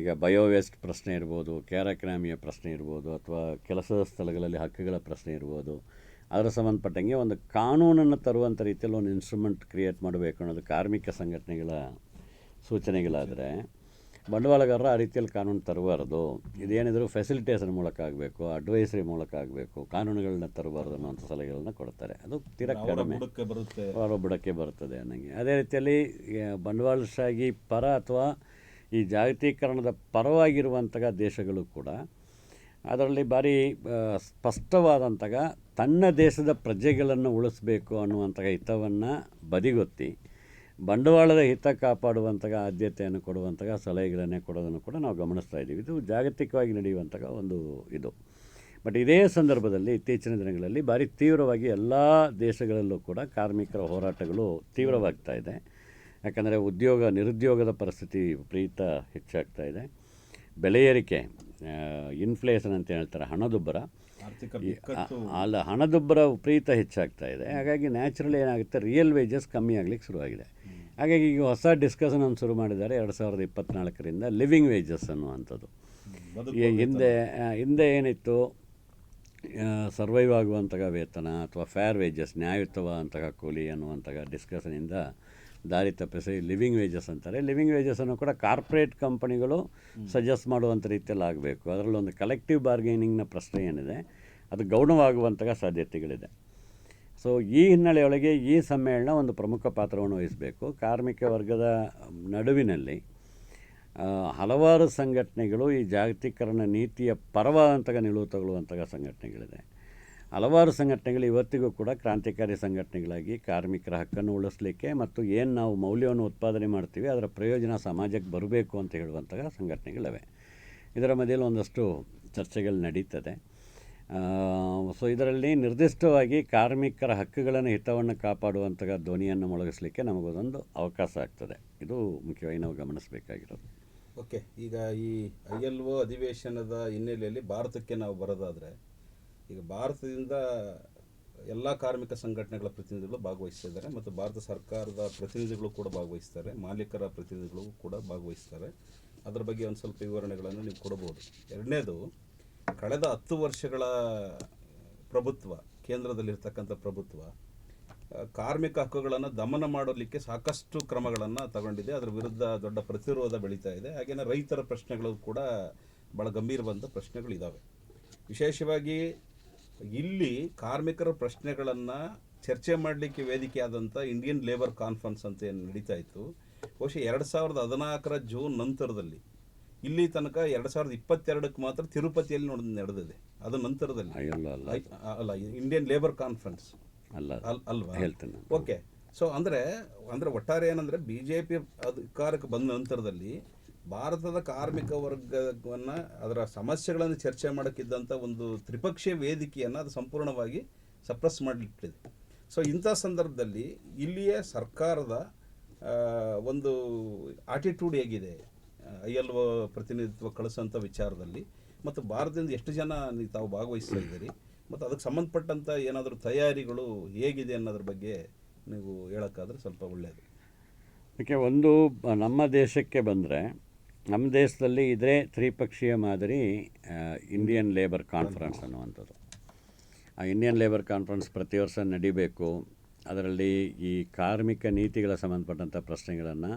ಈಗ ಬಯೋ ವೇಸ್ಟ್ ಪ್ರಶ್ನೆ ಇರ್ಬೋದು ಕ್ಯಾರಕ್ರಾಮಿಯ ಪ್ರಶ್ನೆ ಇರ್ಬೋದು, ಅಥವಾ ಕೆಲಸದ ಸ್ಥಳಗಳಲ್ಲಿ ಹಕ್ಕುಗಳ ಪ್ರಶ್ನೆ ಇರ್ಬೋದು, ಅದರ ಸಂಬಂಧಪಟ್ಟಂಗೆ ಒಂದು ಕಾನೂನನ್ನು ತರುವಂಥ ರೀತಿಯಲ್ಲಿ ಒಂದು ಇನ್ಸ್ಟ್ರೂಮೆಂಟ್ ಕ್ರಿಯೇಟ್ ಮಾಡಬೇಕು ಅನ್ನೋದು ಕಾರ್ಮಿಕ ಸಂಘಟನೆಗಳ ಸೂಚನೆಗಳಾದರೆ ಬಂಡವಾಳಗಾರರು ಆ ರೀತಿಯಲ್ಲಿ ಕಾನೂನು ತರಬಾರದು. ಇದೇನಿದ್ರು ಫೆಸಿಲಿಟೇಷನ್ ಮೂಲಕ ಆಗಬೇಕು ಅಡ್ವೈಸರಿ ಮೂಲಕ ಆಗಬೇಕು ಕಾನೂನುಗಳನ್ನ ತರಬಾರ್ದು ಅನ್ನೋಂಥ ಸಲಹೆಗಳನ್ನ ಕೊಡ್ತಾರೆ. ಅದು ತೀರ ಕಡಿಮೆ. ಅವರ ಬುಡಕ್ಕೆ ಬರ್ತದೆ ನನಗೆ ಅದೇ ರೀತಿಯಲ್ಲಿ ಬಂಡವಾಳಶಾಹಿ ಪರ ಅಥವಾ ಈ ಜಾಗತೀಕರಣದ ಪರವಾಗಿರುವಂತಹ ದೇಶಗಳು ಕೂಡ ಅದರಲ್ಲಿ ಭಾರಿ ಸ್ಪಷ್ಟವಾದಂತಹ ತನ್ನ ದೇಶದ ಪ್ರಜೆಗಳನ್ನು ಉಳಿಸಬೇಕು ಅನ್ನುವಂತಹ ಹಿತವನ್ನು ಬದಿಗೊತ್ತಿ ಬಂಡವಾಳದ ಹಿತ ಕಾಪಾಡುವಂತಹ ಆದ್ಯತೆಯನ್ನು ಕೊಡುವಂತಹ ಸಲಹೆಗಳನ್ನೇ ಕೊಡೋದನ್ನು ಕೂಡ ನಾವು ಗಮನಿಸ್ತಾ ಇದ್ದೀವಿ. ಇದು ಜಾಗತಿಕವಾಗಿ ನಡೆಯುವಂತಹ ಒಂದು ಇದು. ಬಟ್ ಇದೇ ಸಂದರ್ಭದಲ್ಲಿ ಇತ್ತೀಚಿನ ದಿನಗಳಲ್ಲಿ ಭಾರಿ ತೀವ್ರವಾಗಿ ಎಲ್ಲ ದೇಶಗಳಲ್ಲೂ ಕೂಡ ಕಾರ್ಮಿಕರ ಹೋರಾಟಗಳು ತೀವ್ರವಾಗ್ತಾ ಇದೆ. ಯಾಕಂದರೆ ಉದ್ಯೋಗ ನಿರುದ್ಯೋಗದ ಪರಿಸ್ಥಿತಿ ವಿಪರೀತ ಹೆಚ್ಚಾಗ್ತಾ ಇದೆ. ಬೆಲೆ ಏರಿಕೆ ಇನ್ಫ್ಲೇಷನ್ ಅಂತ ಹೇಳ್ತಾರೆ ಹಣದುಬ್ಬರ. ಅಲ್ಲ ಹಣದುಬ್ಬರ ವಿಪರೀತ ಹೆಚ್ಚಾಗ್ತಾ ಇದೆ. ಹಾಗಾಗಿ ನ್ಯಾಚುರಲ್ ಏನಾಗುತ್ತೆ ರಿಯಲ್ ವೇಜಸ್ ಕಮ್ಮಿ ಆಗಲಿಕ್ಕೆ ಶುರುವಾಗಿದೆ. ಹಾಗಾಗಿ ಈಗ ಹೊಸ ಡಿಸ್ಕಷನ್ ಅನ್ನು ಶುರು ಮಾಡಿದ್ದಾರೆ ಎರಡು ಸಾವಿರದ ಇಪ್ಪತ್ನಾಲ್ಕರಿಂದ ಲಿವಿಂಗ್ ವೇಜಸ್ ಅನ್ನುವಂಥದ್ದು. ಹಿಂದೆ ಹಿಂದೆ ಏನಿತ್ತು? ಸರ್ವೈವ್ ಆಗುವಂತಹ ವೇತನ ಅಥವಾ ಫೇರ್ ವೇಜಸ್ ನ್ಯಾಯಯುತವಾದಂತಹ ಕೂಲಿ ಅನ್ನುವಂತಹ ಡಿಸ್ಕಷನಿಂದ ದಾರಿ ತಪ್ಪಿಸಿ ಲಿವಿಂಗ್ ವೇಜಸ್ ಅಂತಾರೆ. ಲಿವಿಂಗ್ ವೇಜಸ್ಸನ್ನು ಕೂಡ ಕಾರ್ಪೊರೇಟ್ ಕಂಪನಿಗಳು ಸಜೆಸ್ಟ್ ಮಾಡುವಂಥ ರೀತಿಯಲ್ಲಿ ಆಗಬೇಕು. ಅದರಲ್ಲೊಂದು ಕಲೆಕ್ಟಿವ್ ಬಾರ್ಗೇನಿಂಗ್ನ ಪ್ರಶ್ನೆ ಏನಿದೆ? ಅದು ಗೌಣವಾಗುವಂತಹ ಸಾಧ್ಯತೆಗಳಿದೆ. ಸೊ ಈ ಹಿನ್ನೆಲೆಯೊಳಗೆ ಈ ಸಮ್ಮೇಳನ ಒಂದು ಪ್ರಮುಖ ಪಾತ್ರವನ್ನು ವಹಿಸಬೇಕು. ಕಾರ್ಮಿಕ ವರ್ಗದ ನಡುವಿನಲ್ಲಿ ಹಲವಾರು ಸಂಘಟನೆಗಳು ಈ ಜಾಗತೀಕರಣ ನೀತಿಯ ಪರವಾದಂತಹ ನಿಲುವು ತಗೊಳ್ಳುವಂತಹ ಸಂಘಟನೆಗಳಿದೆ. ಹಲವಾರು ಸಂಘಟನೆಗಳು ಇವತ್ತಿಗೂ ಕೂಡ ಕ್ರಾಂತಿಕಾರಿ ಸಂಘಟನೆಗಳಾಗಿ ಕಾರ್ಮಿಕರ ಹಕ್ಕನ್ನು ಉಳಿಸಲಿಕ್ಕೆ ಮತ್ತು ಏನು ನಾವು ಮೌಲ್ಯವನ್ನು ಉತ್ಪಾದನೆ ಮಾಡ್ತೀವಿ, ಅದರ ಪ್ರಯೋಜನ ಸಮಾಜಕ್ಕೆ ಬರಬೇಕು ಅಂತ ಹೇಳುವಂತಹ ಸಂಘಟನೆಗಳಿವೆ. ಇದರ ಮಧ್ಯೆಯಲ್ಲಿ ಒಂದಷ್ಟು ಚರ್ಚೆಗಳು ನಡೀತದೆ. ಸೊ ಇದರಲ್ಲಿ ನಿರ್ದಿಷ್ಟವಾಗಿ ಕಾರ್ಮಿಕರ ಹಕ್ಕುಗಳನ್ನು, ಹಿತವನ್ನು ಕಾಪಾಡುವಂತಹ ಧ್ವನಿಯನ್ನು ಮೊಳಗಿಸಲಿಕ್ಕೆ ನಮಗೊಂದೊಂದು ಅವಕಾಶ ಆಗ್ತದೆ. ಇದು ಮುಖ್ಯವಾಗಿ ನಾವು ಗಮನಿಸಬೇಕಾಗಿರೋದು.
ಓಕೆ, ಈಗ ಈ ಐ ಎಲ್ ಒ ಅಧಿವೇಶನದ ಹಿನ್ನೆಲೆಯಲ್ಲಿ ಭಾರತಕ್ಕೆ ನಾವು ಬರೋದಾದರೆ, ಈಗ ಭಾರತದಿಂದ ಎಲ್ಲ ಕಾರ್ಮಿಕ ಸಂಘಟನೆಗಳ ಪ್ರತಿನಿಧಿಗಳು ಭಾಗವಹಿಸ್ತಿದ್ದಾರೆ ಮತ್ತು ಭಾರತ ಸರ್ಕಾರದ ಪ್ರತಿನಿಧಿಗಳು ಕೂಡ ಭಾಗವಹಿಸ್ತಾರೆ, ಮಾಲೀಕರ ಪ್ರತಿನಿಧಿಗಳು ಕೂಡ ಭಾಗವಹಿಸ್ತಾರೆ. ಅದರ ಬಗ್ಗೆ ಒಂದು ಸ್ವಲ್ಪ ವಿವರಣೆಗಳನ್ನು ನೀವು ಕೊಡಬಹುದು ಎರಡನೇದು ಕಳೆದ ಹತ್ತು ವರ್ಷಗಳ ಪ್ರಭುತ್ವ, ಕೇಂದ್ರದಲ್ಲಿರ್ತಕ್ಕಂಥ ಪ್ರಭುತ್ವ ಕಾರ್ಮಿಕ ಹಕ್ಕುಗಳನ್ನು ದಮನ ಮಾಡಲಿಕ್ಕೆ ಸಾಕಷ್ಟು ಕ್ರಮಗಳನ್ನು ತಗೊಂಡಿದೆ. ಅದರ ವಿರುದ್ಧ ದೊಡ್ಡ ಪ್ರತಿರೋಧ ಬೆಳೀತಾ ಇದೆ. ಹಾಗೆಯೇ ರೈತರ ಪ್ರಶ್ನೆಗಳು ಕೂಡ ಭಾಳ ಗಂಭೀರವಾದ ಪ್ರಶ್ನೆಗಳಿದ್ದಾವೆ ವಿಶೇಷವಾಗಿ ಇಲ್ಲಿ ಕಾರ್ಮಿಕರ ಪ್ರಶ್ನೆಗಳನ್ನು ಚರ್ಚೆ ಮಾಡಲಿಕ್ಕೆ ವೇದಿಕೆಯಾದಂಥ ಇಂಡಿಯನ್ ಲೇಬರ್ ಕಾನ್ಫರೆನ್ಸ್ ಅಂತ ಏನು ನಡೀತಾ ಇತ್ತು. ಬಹುಶಃ ಎರಡು ಸಾವಿರದ ಹದಿನಾಲ್ಕರ ಜೂನ್ ನಂತರದಲ್ಲಿ ಇಲ್ಲಿ ತನಕ ಎರಡು ಸಾವಿರದ ಇಪ್ಪತ್ತೆರಡಕ್ಕೆ ಮಾತ್ರ ತಿರುಪತಿಯಲ್ಲಿ ನೋಡ್ ನಡೆದಿದೆ. ಅದ ನಂತರದಲ್ಲಿ.
ಅಲ್ಲ
ಇಂಡಿಯನ್ ಲೇಬರ್ ಕಾನ್ಫರೆನ್ಸ್
ಅಲ್ಲ
ಅಲ್ ಅಲ್ವಾ?
ಹೇಳ್ತೇನೆ
ಓಕೆ. ಸೊ ಅಂದರೆ ಅಂದರೆ ಒಟ್ಟಾರೆ ಏನಂದರೆ ಬಿ ಜೆ ಪಿ ಅಧಿಕಾರಕ್ಕೆ ಬಂದ ನಂತರದಲ್ಲಿ ಭಾರತದ ಕಾರ್ಮಿಕ ವರ್ಗವನ್ನು ಅದರ ಸಮಸ್ಯೆಗಳನ್ನು ಚರ್ಚೆ ಮಾಡೋಕ್ಕಿದ್ದಂಥ ಒಂದು ತ್ರಿಪಕ್ಷೀಯ ವೇದಿಕೆಯನ್ನು ಅದು ಸಂಪೂರ್ಣವಾಗಿ ಸಪ್ರೆಸ್ ಮಾಡಿಟ್ಟಿದೆ ಸೊ ಇಂಥ ಸಂದರ್ಭದಲ್ಲಿ ಇಲ್ಲಿಯ ಸರ್ಕಾರದ ಒಂದು ಆಟಿಟ್ಯೂಡ್ ಹೇಗಿದೆ? ಐ ಎಲ್ ಒ ಪ್ರತಿನಿಧಿತ್ವ ಕಳಿಸೋಂಥ ವಿಚಾರದಲ್ಲಿ ಮತ್ತು ಭಾರತದಿಂದ ಎಷ್ಟು ಜನ ನೀವು ತಾವು ಭಾಗವಹಿಸ್ತಾ ಇದ್ದೀರಿ? ಮತ್ತು ಅದಕ್ಕೆ ಸಂಬಂಧಪಟ್ಟಂಥ ಏನಾದರೂ ತಯಾರಿಗಳು ಹೇಗಿದೆ ಅನ್ನೋದ್ರ ಬಗ್ಗೆ ನೀವು ಹೇಳೋಕ್ಕಾದ್ರೆ ಸ್ವಲ್ಪ ಒಳ್ಳೆಯದು
ಅದಕ್ಕೆ ಒಂದು, ನಮ್ಮ ದೇಶಕ್ಕೆ ಬಂದರೆ, ನಮ್ಮ ದೇಶದಲ್ಲಿ ಇದೇ ತ್ರಿಪಕ್ಷೀಯ ಮಾದರಿ ಇಂಡಿಯನ್ ಲೇಬರ್ ಕಾನ್ಫರೆನ್ಸ್ ಅನ್ನುವಂಥದ್ದು. ಆ ಇಂಡಿಯನ್ ಲೇಬರ್ ಕಾನ್ಫರೆನ್ಸ್ ಪ್ರತಿ ವರ್ಷ ನಡಿಬೇಕು. ಅದರಲ್ಲಿ ಈ ಕಾರ್ಮಿಕ ನೀತಿಗಳ ಸಂಬಂಧಪಟ್ಟಂಥ ಪ್ರಶ್ನೆಗಳನ್ನು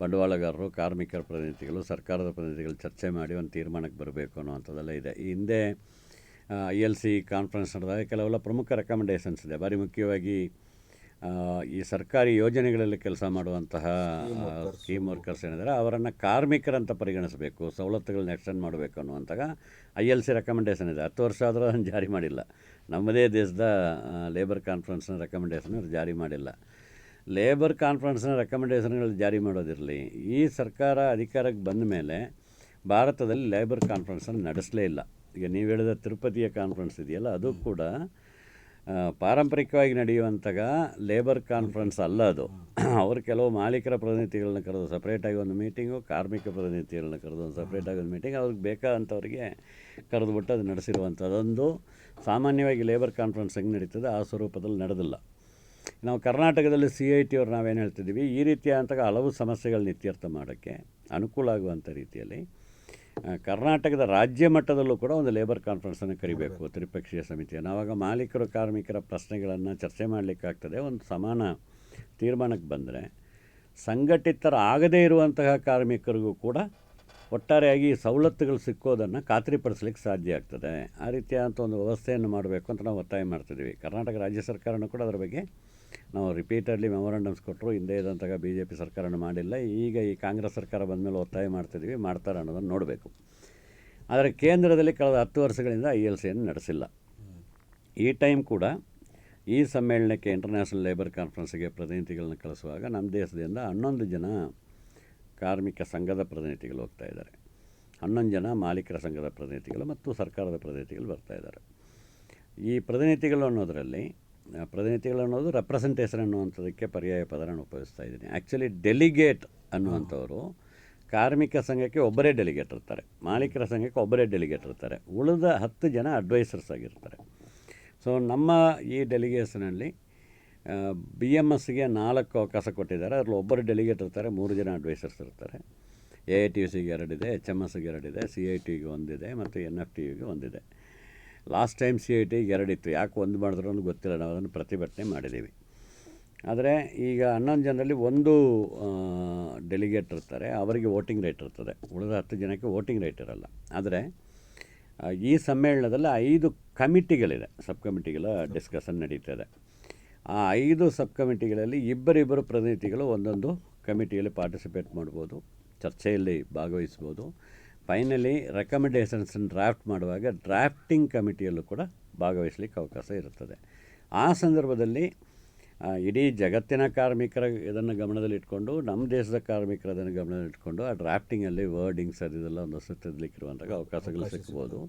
ಬಂಡವಾಳಗಾರರು ಕಾರ್ಮಿಕರ ಪ್ರತಿನಿಧಿಗಳು ಸರ್ಕಾರದ ಪ್ರತಿನಿಧಿಗಳು ಚರ್ಚೆ ಮಾಡಿ ಒಂದು ತೀರ್ಮಾನಕ್ಕೆ ಬರಬೇಕು ಅನ್ನೋವಂಥದ್ದೆಲ್ಲ ಇದೆ. ಈ ಹಿಂದೆ ಐ ಎಲ್ ಸಿ ಕಾನ್ಫರೆನ್ಸ್ ನಡೆದಾಗ ಕೆಲವೆಲ್ಲ ಪ್ರಮುಖ ರೆಕಮೆಂಡೇಷನ್ಸ್ ಇದೆ. ಭಾರಿ ಮುಖ್ಯವಾಗಿ ಈ ಸರ್ಕಾರಿ ಯೋಜನೆಗಳಲ್ಲಿ ಕೆಲಸ ಮಾಡುವಂತಹ ಸ್ಕೀಮ್ ವರ್ಕರ್ಸ್ ಏನಿದ್ದಾರೆ ಅವರನ್ನು ಕಾರ್ಮಿಕರಂತ ಪರಿಗಣಿಸಬೇಕು ಸವಲತ್ತುಗಳನ್ನ ಎಕ್ಸ್ಟೆಂಡ್ ಮಾಡಬೇಕು ಅನ್ನುವಂತಾಗ ಐ ಎಲ್ ಸಿ ರೆಕಮೆಂಡೇಷನ್ ಇದೆ. ಹತ್ತು ವರ್ಷ ಆದರೂ ಅದನ್ನು ಜಾರಿ ಮಾಡಿಲ್ಲ. ನಮ್ಮದೇ ದೇಶದ ಲೇಬರ್ ಕಾನ್ಫರೆನ್ಸ್ನ ರೆಕಮೆಂಡೇಷನ್ ಜಾರಿ ಮಾಡಿಲ್ಲ. ಲೇಬರ್ ಕಾನ್ಫರೆನ್ಸ್ನ ರೆಕಮೆಂಡೇಷನ್ಗಳು ಜಾರಿ ಮಾಡೋದಿರಲಿ. ಈ ಸರ್ಕಾರ ಅಧಿಕಾರಕ್ಕೆ ಬಂದ ಮೇಲೆ ಭಾರತದಲ್ಲಿ ಲೇಬರ್ ಕಾನ್ಫರೆನ್ಸನ್ನು ನಡೆಸಲೇ ಇಲ್ಲ. ಈಗ ನೀವು ಹೇಳಿದ ತಿರುಪತಿಯ ಕಾನ್ಫರೆನ್ಸ್ ಇದೆಯಲ್ಲ ಅದು ಕೂಡ ಪಾರಂಪರಿಕವಾಗಿ ನಡೆಯುವಂತಹ ಲೇಬರ್ ಕಾನ್ಫರೆನ್ಸ್ ಅಲ್ಲ ಅದು. ಅವರು ಕೆಲವು ಮಾಲೀಕರ ಪ್ರತಿನಿಧಿಗಳನ್ನ ಕರೆದು ಸಪ್ರೇಟಾಗಿ ಒಂದು ಮೀಟಿಂಗು ಕಾರ್ಮಿಕ ಪ್ರತಿನಿಧಿಗಳನ್ನ ಕರೆದು ಒಂದು ಸಪ್ರೇಟಾಗಿ ಒಂದು ಮೀಟಿಂಗ್ ಅವ್ರಿಗೆ ಬೇಕಾದಂಥವ್ರಿಗೆ ಕರೆದುಬಿಟ್ಟು ಅದು ನಡೆಸಿರುವಂಥದ್ದೊಂದು ಸಾಮಾನ್ಯವಾಗಿ ಲೇಬರ್ ಕಾನ್ಫರೆನ್ಸ್ ಹೆಂಗೆ ನಡೀತದೆ ಆ ಸ್ವರೂಪದಲ್ಲಿ ನಡೆದಿಲ್ಲ. ನಾವು ಕರ್ನಾಟಕದಲ್ಲಿ ಸಿ ಐ ಟಿ ಅವ್ರು ನಾವೇನು ಹೇಳ್ತಿದ್ದೀವಿ ಈ ರೀತಿಯಾದಂಥ ಹಲವು ಸಮಸ್ಯೆಗಳನ್ನ ಇತ್ಯರ್ಥ ಮಾಡೋಕ್ಕೆ ಅನುಕೂಲ ಆಗುವಂಥ ರೀತಿಯಲ್ಲಿ ಕರ್ನಾಟಕದ ರಾಜ್ಯ ಮಟ್ಟದಲ್ಲೂ ಕೂಡ ಒಂದು ಲೇಬರ್ ಕಾನ್ಫರೆನ್ಸನ್ನು ಕರಿಬೇಕು ತ್ರಿಪಕ್ಷೀಯ ಸಮಿತಿಯನ್ನು ಆವಾಗ ಮಾಲೀಕರು ಕಾರ್ಮಿಕರ ಪ್ರಶ್ನೆಗಳನ್ನು ಚರ್ಚೆ ಮಾಡಲಿಕ್ಕಾಗ್ತದೆ. ಒಂದು ಸಮಾನ ತೀರ್ಮಾನಕ್ಕೆ ಬಂದರೆ ಸಂಘಟಿತರಾಗದೇ ಇರುವಂತಹ ಕಾರ್ಮಿಕರಿಗೂ ಕೂಡ ಒಟ್ಟಾರೆಯಾಗಿ ಈ ಸವಲತ್ತುಗಳು ಸಿಕ್ಕೋದನ್ನು ಖಾತ್ರಿಪಡಿಸ್ಲಿಕ್ಕೆ ಸಾಧ್ಯ ಆಗ್ತದೆ. ಆ ರೀತಿಯಾದಂಥ ಒಂದು ವ್ಯವಸ್ಥೆಯನ್ನು ಮಾಡಬೇಕು ಅಂತ ನಾವು ಒತ್ತಾಯ ಮಾಡ್ತಿದ್ದೀವಿ. ಕರ್ನಾಟಕ ರಾಜ್ಯ ಸರ್ಕಾರನೂ ಕೂಡ ಅದರ ಬಗ್ಗೆ ನಾವು ರಿಪೀಟೆಡ್ಲಿ ಮೆಮೊರಂಡಮ್ಸ್ ಕೊಟ್ಟರು ಹಿಂದೆ ಇದ್ದಂತಹ ಬಿ ಜೆ ಪಿ ಸರ್ಕಾರನೂ ಮಾಡಿಲ್ಲ. ಈಗ ಈ ಕಾಂಗ್ರೆಸ್ ಸರ್ಕಾರ ಬಂದ ಮೇಲೆ ಒತ್ತಾಯ ಮಾಡ್ತಿದ್ದೀವಿ ಮಾಡ್ತಾರೆ ಅನ್ನೋದನ್ನು ನೋಡಬೇಕು. ಆದರೆ ಕೇಂದ್ರದಲ್ಲಿ ಕಳೆದ ಹತ್ತು ವರ್ಷಗಳಿಂದ ಐ ಎಲ್ ಸಿಯನ್ನು ನಡೆಸಿಲ್ಲ. ಈ ಟೈಮ್ ಕೂಡ ಈ ಸಮ್ಮೇಳನಕ್ಕೆ ಇಂಟರ್ನ್ಯಾಷನಲ್ ಲೇಬರ್ ಕಾನ್ಫರೆನ್ಸ್ಗೆ ಪ್ರತಿನಿಧಿಗಳನ್ನ ಕಳಿಸುವಾಗ ನಮ್ಮ ದೇಶದಿಂದ ಹನ್ನೊಂದು ಜನ ಕಾರ್ಮಿಕ ಸಂಘದ ಪ್ರತಿನಿಧಿಗಳು ಹೋಗ್ತಾ ಇದ್ದಾರೆ. ಹನ್ನೊಂದು ಜನ ಮಾಲೀಕರ ಸಂಘದ ಪ್ರತಿನಿಧಿಗಳು ಮತ್ತು ಸರ್ಕಾರದ ಪ್ರತಿನಿಧಿಗಳು ಬರ್ತಾ ಇದ್ದಾರೆ. ಈ ಪ್ರತಿನಿಧಿಗಳು ಅನ್ನೋದರಲ್ಲಿ ಪ್ರತಿನಿಧಿಗಳು ಅನ್ನೋದು ರೆಪ್ರೆಸೆಂಟೇಷನ್ ಅನ್ನುವಂಥದ್ದಕ್ಕೆ ಪರ್ಯಾಯ ಪದರನ್ನು ನಾನು ಉಪಯೋಗಿಸ್ತಾ ಇದ್ದೀನಿ. ಆ್ಯಕ್ಚುಲಿ ಡೆಲಿಗೇಟ್ ಅನ್ನುವಂಥವರು ಕಾರ್ಮಿಕ ಸಂಘಕ್ಕೆ ಒಬ್ಬರೇ ಡೆಲಿಗೇಟ್ ಇರ್ತಾರೆ. ಮಾಲೀಕರ ಸಂಘಕ್ಕೆ ಒಬ್ಬರೇ ಡೆಲಿಗೇಟ್ ಇರ್ತಾರೆ. ಉಳಿದ ಹತ್ತು ಜನ ಅಡ್ವೈಸರ್ಸ್ ಆಗಿರ್ತಾರೆ. ಸೊ ನಮ್ಮ ಈ ಡೆಲಿಗೇಷನಲ್ಲಿ ಬಿ ಎಂ ಎಸ್ಗೆ ನಾಲ್ಕು ಅವಕಾಶ ಕೊಟ್ಟಿದ್ದಾರೆ. ಅದರಲ್ಲಿ ಒಬ್ಬರು ಡೆಲಿಗೇಟ್ ಇರ್ತಾರೆ, ಮೂರು ಜನ ಅಡ್ವೈಸರ್ಸ್ ಇರ್ತಾರೆ. ಎ ಐ ಟಿ ಯು ಸಿಗೆ ಎರಡಿದೆ ಎಚ್ ಎಂ ಎಸ್ಗೆ ಎರಡಿದೆ ಸಿ ಐ ಟಿಗೆ ಒಂದಿದೆ, ಮತ್ತು ಎನ್ ಎಫ್ ಟಿ ಯುಗೆ ಒಂದಿದೆ. Last time C I T ಎರಡಿತ್ತು. ಯಾಕೆ ಒಂದು ಮಾಡಿದ್ರು ಗೊತ್ತಿಲ್ಲ ನಾವು ಅದನ್ನು ಪ್ರತಿಭಟನೆ ಮಾಡಿದ್ದೀವಿ. ಆದರೆ ಈಗ ಹನ್ನೊಂದು ಜನರಲ್ಲಿ ಒಂದು ಡೆಲಿಗೇಟ್ ಇರ್ತಾರೆ. ಅವರಿಗೆ ವೋಟಿಂಗ್ ರೈಟ್ ಇರ್ತದೆ. ಉಳಿದ ಹತ್ತು ಜನಕ್ಕೆ ವೋಟಿಂಗ್ ರೈಟ್ ಇರಲ್ಲ. ಆದರೆ ಈ ಸಮ್ಮೇಳನದಲ್ಲಿ ಐದು ಕಮಿಟಿಗಳಿದೆ. ಸಬ್ ಕಮಿಟಿಗಳ ಡಿಸ್ಕಷನ್ ನಡೀತದೆ ಆ ಐದು ಸಬ್ ಕಮಿಟಿಗಳಲ್ಲಿ ಇಬ್ಬರಿಬ್ಬರು ಪ್ರತಿನಿಧಿಗಳು ಒಂದೊಂದು ಕಮಿಟಿಯಲ್ಲಿ ಪಾರ್ಟಿಸಿಪೇಟ್ ಮಾಡ್ಬೋದು. ಚರ್ಚೆಯಲ್ಲಿ ಭಾಗವಹಿಸ್ಬೋದು. ಫೈನಲಿ ರೆಕಮೆಂಡೇಷನ್ಸನ್ನು ಡ್ರಾಫ್ಟ್ ಮಾಡುವಾಗ ಡ್ರಾಫ್ಟಿಂಗ್ ಕಮಿಟಿಯಲ್ಲೂ ಕೂಡ ಭಾಗವಹಿಸಲಿಕ್ಕೆ ಅವಕಾಶ ಇರುತ್ತದೆ. ಆ ಸಂದರ್ಭದಲ್ಲಿ ಇಡೀ ಜಗತ್ತಿನ ಕಾರ್ಮಿಕರ ಇದನ್ನು ಗಮನದಲ್ಲಿಟ್ಕೊಂಡು ನಮ್ಮ ದೇಶದ ಕಾರ್ಮಿಕರ ಅದನ್ನು ಗಮನದಲ್ಲಿಟ್ಕೊಂಡು ಆ ಡ್ರಾಫ್ಟಿಂಗಲ್ಲಿ ವರ್ಡಿಂಗ್ಸ್ ಅದೆಲ್ಲ ಒಂದಷ್ಟು ತಿರ್ಲಿಕ್ಕಿರುವಂಥ ಅವಕಾಶಗಳು ಸಿಗ್ಬೋದು.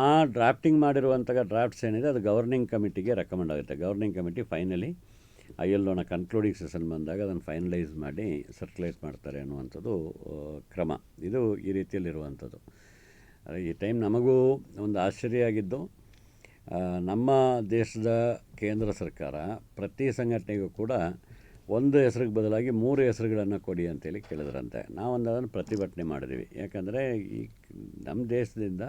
ಆ ಡ್ರಾಫ್ಟಿಂಗ್ ಮಾಡಿರುವಂಥ ಡ್ರಾಫ್ಟ್ಸ್ ಏನಿದೆ ಅದು ಗವರ್ನಿಂಗ್ ಕಮಿಟಿಗೆ ರೆಕಮೆಂಡ್ ಆಗುತ್ತೆ. Governing committee finally I L concluding session ಬಂದಾಗ ಅದನ್ನು ಫೈನಲೈಸ್ ಮಾಡಿ ಸರ್ಕ್ಯುಲೇಟ್ ಮಾಡ್ತಾರೆ ಅನ್ನುವಂಥದ್ದು ಕ್ರಮ. ಇದು ಈ ರೀತಿಯಲ್ಲಿರುವಂಥದ್ದು. ಈ ಟೈಮ್ ನಮಗೂ ಒಂದು ಆಶ್ಚರ್ಯ ಆಗಿದ್ದು ನಮ್ಮ ದೇಶದ ಕೇಂದ್ರ ಸರ್ಕಾರ ಪ್ರತಿ ಸಂಘಟನೆಗೂ ಕೂಡ ಒಂದು ಹೆಸರಿಗೆ ಬದಲಾಗಿ ಮೂರು ಹೆಸರುಗಳನ್ನು ಕೊಡಿ ಅಂತೇಳಿ ಕೇಳಿದ್ರಂತೆ. ನಾವೊಂದು ಅದನ್ನು ಪ್ರತಿಭಟನೆ ಮಾಡಿದ್ವಿ. ಯಾಕಂದರೆ ಈ ನಮ್ಮ ದೇಶದಿಂದ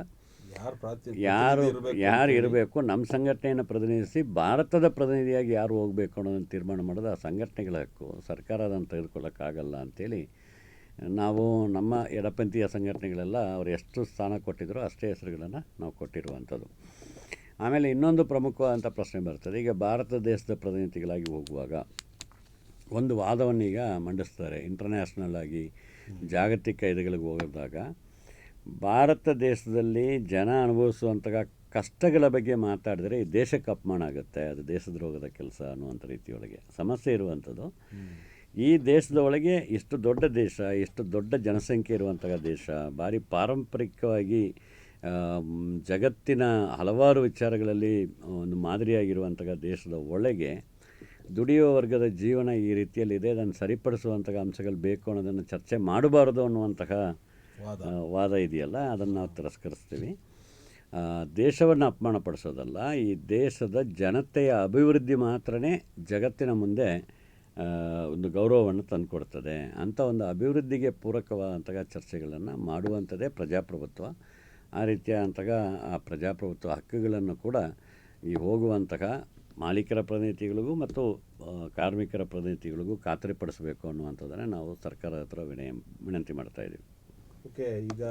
ಯಾರು
ಯಾರು
ಇರಬೇಕು
ನಮ್ಮ ಸಂಘಟನೆಯನ್ನು ಪ್ರತಿನಿಧಿಸಿ ಭಾರತದ ಪ್ರತಿನಿಧಿಯಾಗಿ ಯಾರು ಹೋಗಬೇಕು ಅನ್ನೋದನ್ನು ತೀರ್ಮಾನ ಮಾಡೋದು ಆ ಸಂಘಟನೆಗಳ ಹಕ್ಕು. ಸರ್ಕಾರ ಅದನ್ನು ತೆಗೆದುಕೊಳ್ಳೋಕ್ಕಾಗಲ್ಲ ಅಂಥೇಳಿ ನಾವು ನಮ್ಮ ಎಡಪಂಥೀಯ ಸಂಘಟನೆಗಳೆಲ್ಲ ಅವ್ರು ಎಷ್ಟು ಸ್ಥಾನ ಕೊಟ್ಟಿದ್ರು ಅಷ್ಟೇ ಹೆಸರುಗಳನ್ನು ನಾವು ಕೊಟ್ಟಿರುವಂಥದ್ದು. ಆಮೇಲೆ ಇನ್ನೊಂದು ಪ್ರಮುಖವಾದಂಥ ಪ್ರಶ್ನೆ ಬರ್ತದೆ. ಈಗ ಭಾರತ ದೇಶದ ಪ್ರತಿನಿಧಿಗಳಾಗಿ ಹೋಗುವಾಗ ಒಂದು ವಾದವನ್ನೀಗ ಮಂಡಿಸ್ತಾರೆ. ಇಂಟರ್ನ್ಯಾಷನಲ್ ಆಗಿ ಜಾಗತಿಕ ಇದಗಳಿಗೆ ಹೋದಾಗ ಭಾರತ ದೇಶದಲ್ಲಿ ಜನ ಅನುಭವಿಸುವಂತಹ ಕಷ್ಟಗಳ ಬಗ್ಗೆ ಮಾತಾಡಿದ್ರೆ ಈ ದೇಶಕ್ಕೆ ಅಪಮಾನ ಆಗುತ್ತೆ, ಅದು ದೇಶದ್ರೋಹದ ಕೆಲಸ ಅನ್ನುವಂಥ ರೀತಿಯೊಳಗೆ ಸಮಸ್ಯೆ ಇರುವಂಥದ್ದು. ಈ ದೇಶದ ಒಳಗೆ ಇಷ್ಟು ದೊಡ್ಡ ದೇಶ, ಇಷ್ಟು ದೊಡ್ಡ ಜನಸಂಖ್ಯೆ ಇರುವಂತಹ ದೇಶ, ಭಾರಿ ಪಾರಂಪರಿಕವಾಗಿ ಜಗತ್ತಿನ ಹಲವಾರು ವಿಚಾರಗಳಲ್ಲಿ ಒಂದು ಮಾದರಿಯಾಗಿರುವಂತಹ ದೇಶದ ಒಳಗೆ ದುಡಿಯುವ ವರ್ಗದ ಜೀವನ ಈ ರೀತಿಯಲ್ಲಿದೆ. ಅದನ್ನು ಸರಿಪಡಿಸುವಂತಹ ಅಂಶಗಳು ಬೇಕು ಅನ್ನೋದನ್ನು ಚರ್ಚೆ ಮಾಡಬಾರದು ಅನ್ನುವಂತಹ
ವಾದ.
ಇದೆಯಲ್ಲ, ಅದನ್ನು ನಾವು ತಿರಸ್ಕರಿಸ್ತೀವಿ. ದೇಶವನ್ನು ಅಪಮಾನ ಪಡಿಸೋದಲ್ಲ ಈ ದೇಶದ ಜನತೆಯ ಅಭಿವೃದ್ಧಿ ಮಾತ್ರನೇ ಜಗತ್ತಿನ ಮುಂದೆ ಒಂದು ಗೌರವವನ್ನು ತಂದುಕೊಡ್ತದೆ. ಅಂಥ ಒಂದು ಅಭಿವೃದ್ಧಿಗೆ ಪೂರಕವಾದಂತಹ ಚರ್ಚೆಗಳನ್ನು ಮಾಡುವಂಥದ್ದೇ ಪ್ರಜಾಪ್ರಭುತ್ವ. ಆ ರೀತಿಯಾದಂತಹ, ಆ ಪ್ರಜಾಪ್ರಭುತ್ವ ಹಕ್ಕುಗಳನ್ನು ಕೂಡ ಈ ಹೋಗುವಂತಹ ಮಾಲೀಕರ ಪ್ರತಿನಿಧಿಗಳಿಗೂ ಮತ್ತು ಕಾರ್ಮಿಕರ ಪ್ರತಿನಿಧಿಗಳಿಗೂ ಖಾತರಿಪಡಿಸಬೇಕು ಅನ್ನುವಂಥದ್ದನ್ನು ನಾವು ಸರ್ಕಾರದ ಹತ್ರ ವಿನಯ, ವಿನಂತಿ ಮಾಡ್ತಾ ಇದ್ದೀವಿ
ಓಕೆ ಈಗ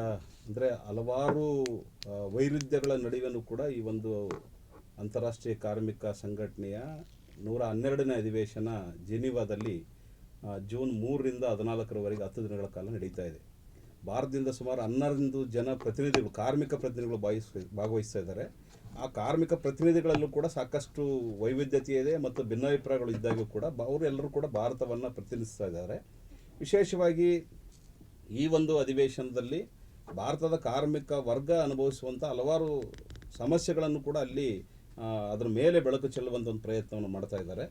ಅಂದರೆ ಹಲವಾರು ವೈರುಧ್ಯಗಳ ನಡುವೆನೂ ಕೂಡ ಈ ಒಂದು ಅಂತಾರಾಷ್ಟ್ರೀಯ ಕಾರ್ಮಿಕ ಸಂಘಟನೆಯ ನೂರ ಹನ್ನೆರಡನೇ ಅಧಿವೇಶನ ಜೆನಿವಾದಲ್ಲಿ ಜೂನ್ ಮೂರರಿಂದ ಹದಿನಾಲ್ಕರವರೆಗೆ ಹತ್ತು ದಿನಗಳ ಕಾಲ ನಡೀತಾ ಇದೆ. ಭಾರತದಿಂದ ಸುಮಾರು ಹನ್ನೊಂದು ಜನ ಪ್ರತಿನಿಧಿಗಳು, ಕಾರ್ಮಿಕ ಪ್ರತಿನಿಧಿಗಳು ಭಾಗಿಸ್ ಭಾಗವಹಿಸ್ತಾ ಇದ್ದಾರೆ. ಆ ಕಾರ್ಮಿಕ ಪ್ರತಿನಿಧಿಗಳಲ್ಲೂ ಕೂಡ ಸಾಕಷ್ಟು ವೈವಿಧ್ಯತೆ ಇದೆ ಮತ್ತು ಭಿನ್ನಾಭಿಪ್ರಾಯಗಳು ಇದ್ದಾಗೂ ಕೂಡ ಅವರೆಲ್ಲರೂ ಕೂಡ ಭಾರತವನ್ನು ಪ್ರತಿನಿಧಿಸ್ತಾ ಇದ್ದಾರೆ. ವಿಶೇಷವಾಗಿ ಈ ಒಂದು ಅಧಿವೇಶನದಲ್ಲಿ ಭಾರತದ ಕಾರ್ಮಿಕ ವರ್ಗ ಅನುಭವಿಸುವಂಥ ಹಲವಾರು ಸಮಸ್ಯೆಗಳನ್ನು ಕೂಡ ಅಲ್ಲಿ ಅದರ ಮೇಲೆ ಬೆಳಕು ಚೆಲ್ಲುವಂಥ ಒಂದು ಪ್ರಯತ್ನವನ್ನು ಮಾಡ್ತಾ ಇದ್ದಾರೆ.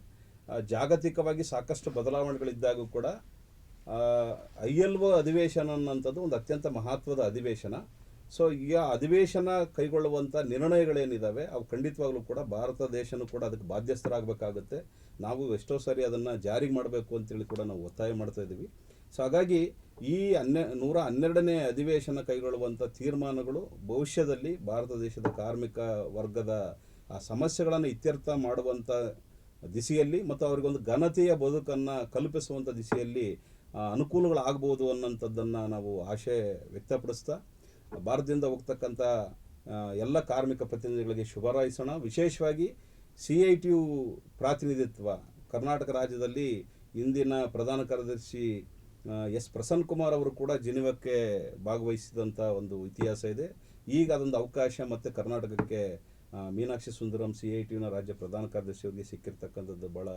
ಜಾಗತಿಕವಾಗಿ ಸಾಕಷ್ಟು ಬದಲಾವಣೆಗಳಿದ್ದಾಗೂ ಕೂಡ ಐ ಎಲ್ ಒ ಅಧಿವೇಶನ ಅನ್ನೋಂಥದ್ದು ಒಂದು ಅತ್ಯಂತ ಮಹತ್ವದ ಅಧಿವೇಶನ. ಸೊ, ಈ ಅಧಿವೇಶನ ಕೈಗೊಳ್ಳುವಂಥ ನಿರ್ಣಯಗಳೇನಿದ್ದಾವೆ ಅವು ಖಂಡಿತವಾಗ್ಲೂ ಕೂಡ ಭಾರತ ದೇಶನೂ ಕೂಡ ಅದಕ್ಕೆ ಬಾಧ್ಯಸ್ಥರಾಗಬೇಕಾಗುತ್ತೆ. ನಾವು ಎಷ್ಟೋ ಸಾರಿ ಅದನ್ನು ಜಾರಿಗೆ ಮಾಡಬೇಕು ಅಂತೇಳಿ ಕೂಡ ನಾವು ಒತ್ತಾಯ ಮಾಡ್ತಾ ಇದ್ದೀವಿ. ಸೊ, ಹಾಗಾಗಿ ಈ ಹನ್ನೆ, ನೂರ ಹನ್ನೆರಡನೇ ಅಧಿವೇಶನ ಕೈಗೊಳ್ಳುವಂಥ ತೀರ್ಮಾನಗಳು ಭವಿಷ್ಯದಲ್ಲಿ ಭಾರತ ದೇಶದ ಕಾರ್ಮಿಕ ವರ್ಗದ ಆ ಸಮಸ್ಯೆಗಳನ್ನು ಇತ್ಯರ್ಥ ಮಾಡುವಂಥ ದಿಸೆಯಲ್ಲಿ ಮತ್ತು ಅವರಿಗೊಂದು ಘನತೆಯ ಬದುಕನ್ನು ಕಲ್ಪಿಸುವಂಥ ದಿಸೆಯಲ್ಲಿ ಅನುಕೂಲಗಳಾಗ್ಬೋದು ಅನ್ನೋಂಥದ್ದನ್ನು ನಾವು ಆಶೆ ವ್ಯಕ್ತಪಡಿಸ್ತಾ, ಭಾರತದಿಂದ ಹೋಗ್ತಕ್ಕಂಥ ಎಲ್ಲ ಕಾರ್ಮಿಕ ಪ್ರತಿನಿಧಿಗಳಿಗೆ ಶುಭಾರೈಸೋಣ ವಿಶೇಷವಾಗಿ ಸಿ ಐ ಟಿ ಯು ಪ್ರಾತಿನಿಧಿತ್ವ, ಕರ್ನಾಟಕ ರಾಜ್ಯದಲ್ಲಿ ಇಂದಿನ ಪ್ರಧಾನ ಕಾರ್ಯದರ್ಶಿ ಎಸ್ ಪ್ರಸನ್ನ ಕುಮಾರ್ ಅವರು ಕೂಡ ಜಿನಿವಕ್ಕೆ ಭಾಗವಹಿಸಿದಂಥ ಒಂದು ಇತಿಹಾಸ ಇದೆ. ಈಗ ಅದೊಂದು ಅವಕಾಶ ಮತ್ತು ಕರ್ನಾಟಕಕ್ಕೆ Meenakshi Sundaram C I T ಯುನ ರಾಜ್ಯ ಪ್ರಧಾನ ಕಾರ್ಯದರ್ಶಿಯವರಿಗೆ ಸಿಕ್ಕಿರ್ತಕ್ಕಂಥದ್ದು ಭಾಳ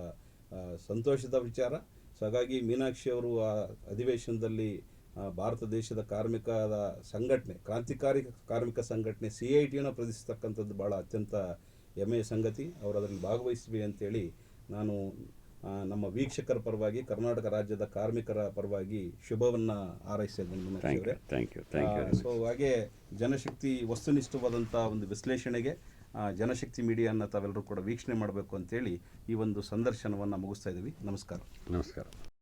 ಸಂತೋಷದ ವಿಚಾರ. ಸೊ ಹಾಗಾಗಿ ಮೀನಾಕ್ಷಿ ಅವರು ಆ ಅಧಿವೇಶನದಲ್ಲಿ ಭಾರತ ದೇಶದ ಕಾರ್ಮಿಕದ ಸಂಘಟನೆ, ಕ್ರಾಂತಿಕಾರಿ ಕಾರ್ಮಿಕ ಸಂಘಟನೆ ಸಿ ಐ ಟಿಯನ್ನು ಪ್ರತಿಸ್ತಕ್ಕಂಥದ್ದು ಭಾಳ ಅತ್ಯಂತ ಹೆಮ್ಮೆಯ ಸಂಗತಿ. ಅವರು ಅದರಲ್ಲಿ ಭಾಗವಹಿಸಿವೆ ಅಂತೇಳಿ ನಾನು ನಮ್ಮ ವೀಕ್ಷಕರ ಪರವಾಗಿ ಕರ್ನಾಟಕ ರಾಜ್ಯದ ಕಾರ್ಮಿಕರ ಪರವಾಗಿ ಶುಭವನ್ನು
ಹಾರೈಸಿದ್ದೇನೆ
ಸೊ ಹಾಗೆ ಜನಶಕ್ತಿ ವಸ್ತುನಿಷ್ಠವಾದಂತಹ ಒಂದು ವಿಶ್ಲೇಷಣೆಗೆ ಜನಶಕ್ತಿ ಮೀಡಿಯಾನ ತಾವೆಲ್ಲರೂ ಕೂಡ ವೀಕ್ಷಣೆ ಮಾಡಬೇಕು ಅಂತೇಳಿ ಈ ಒಂದು ಸಂದರ್ಶನವನ್ನು ಮುಗಿಸ್ತಾ ಇದ್ದೀವಿ. ನಮಸ್ಕಾರ.
ನಮಸ್ಕಾರ.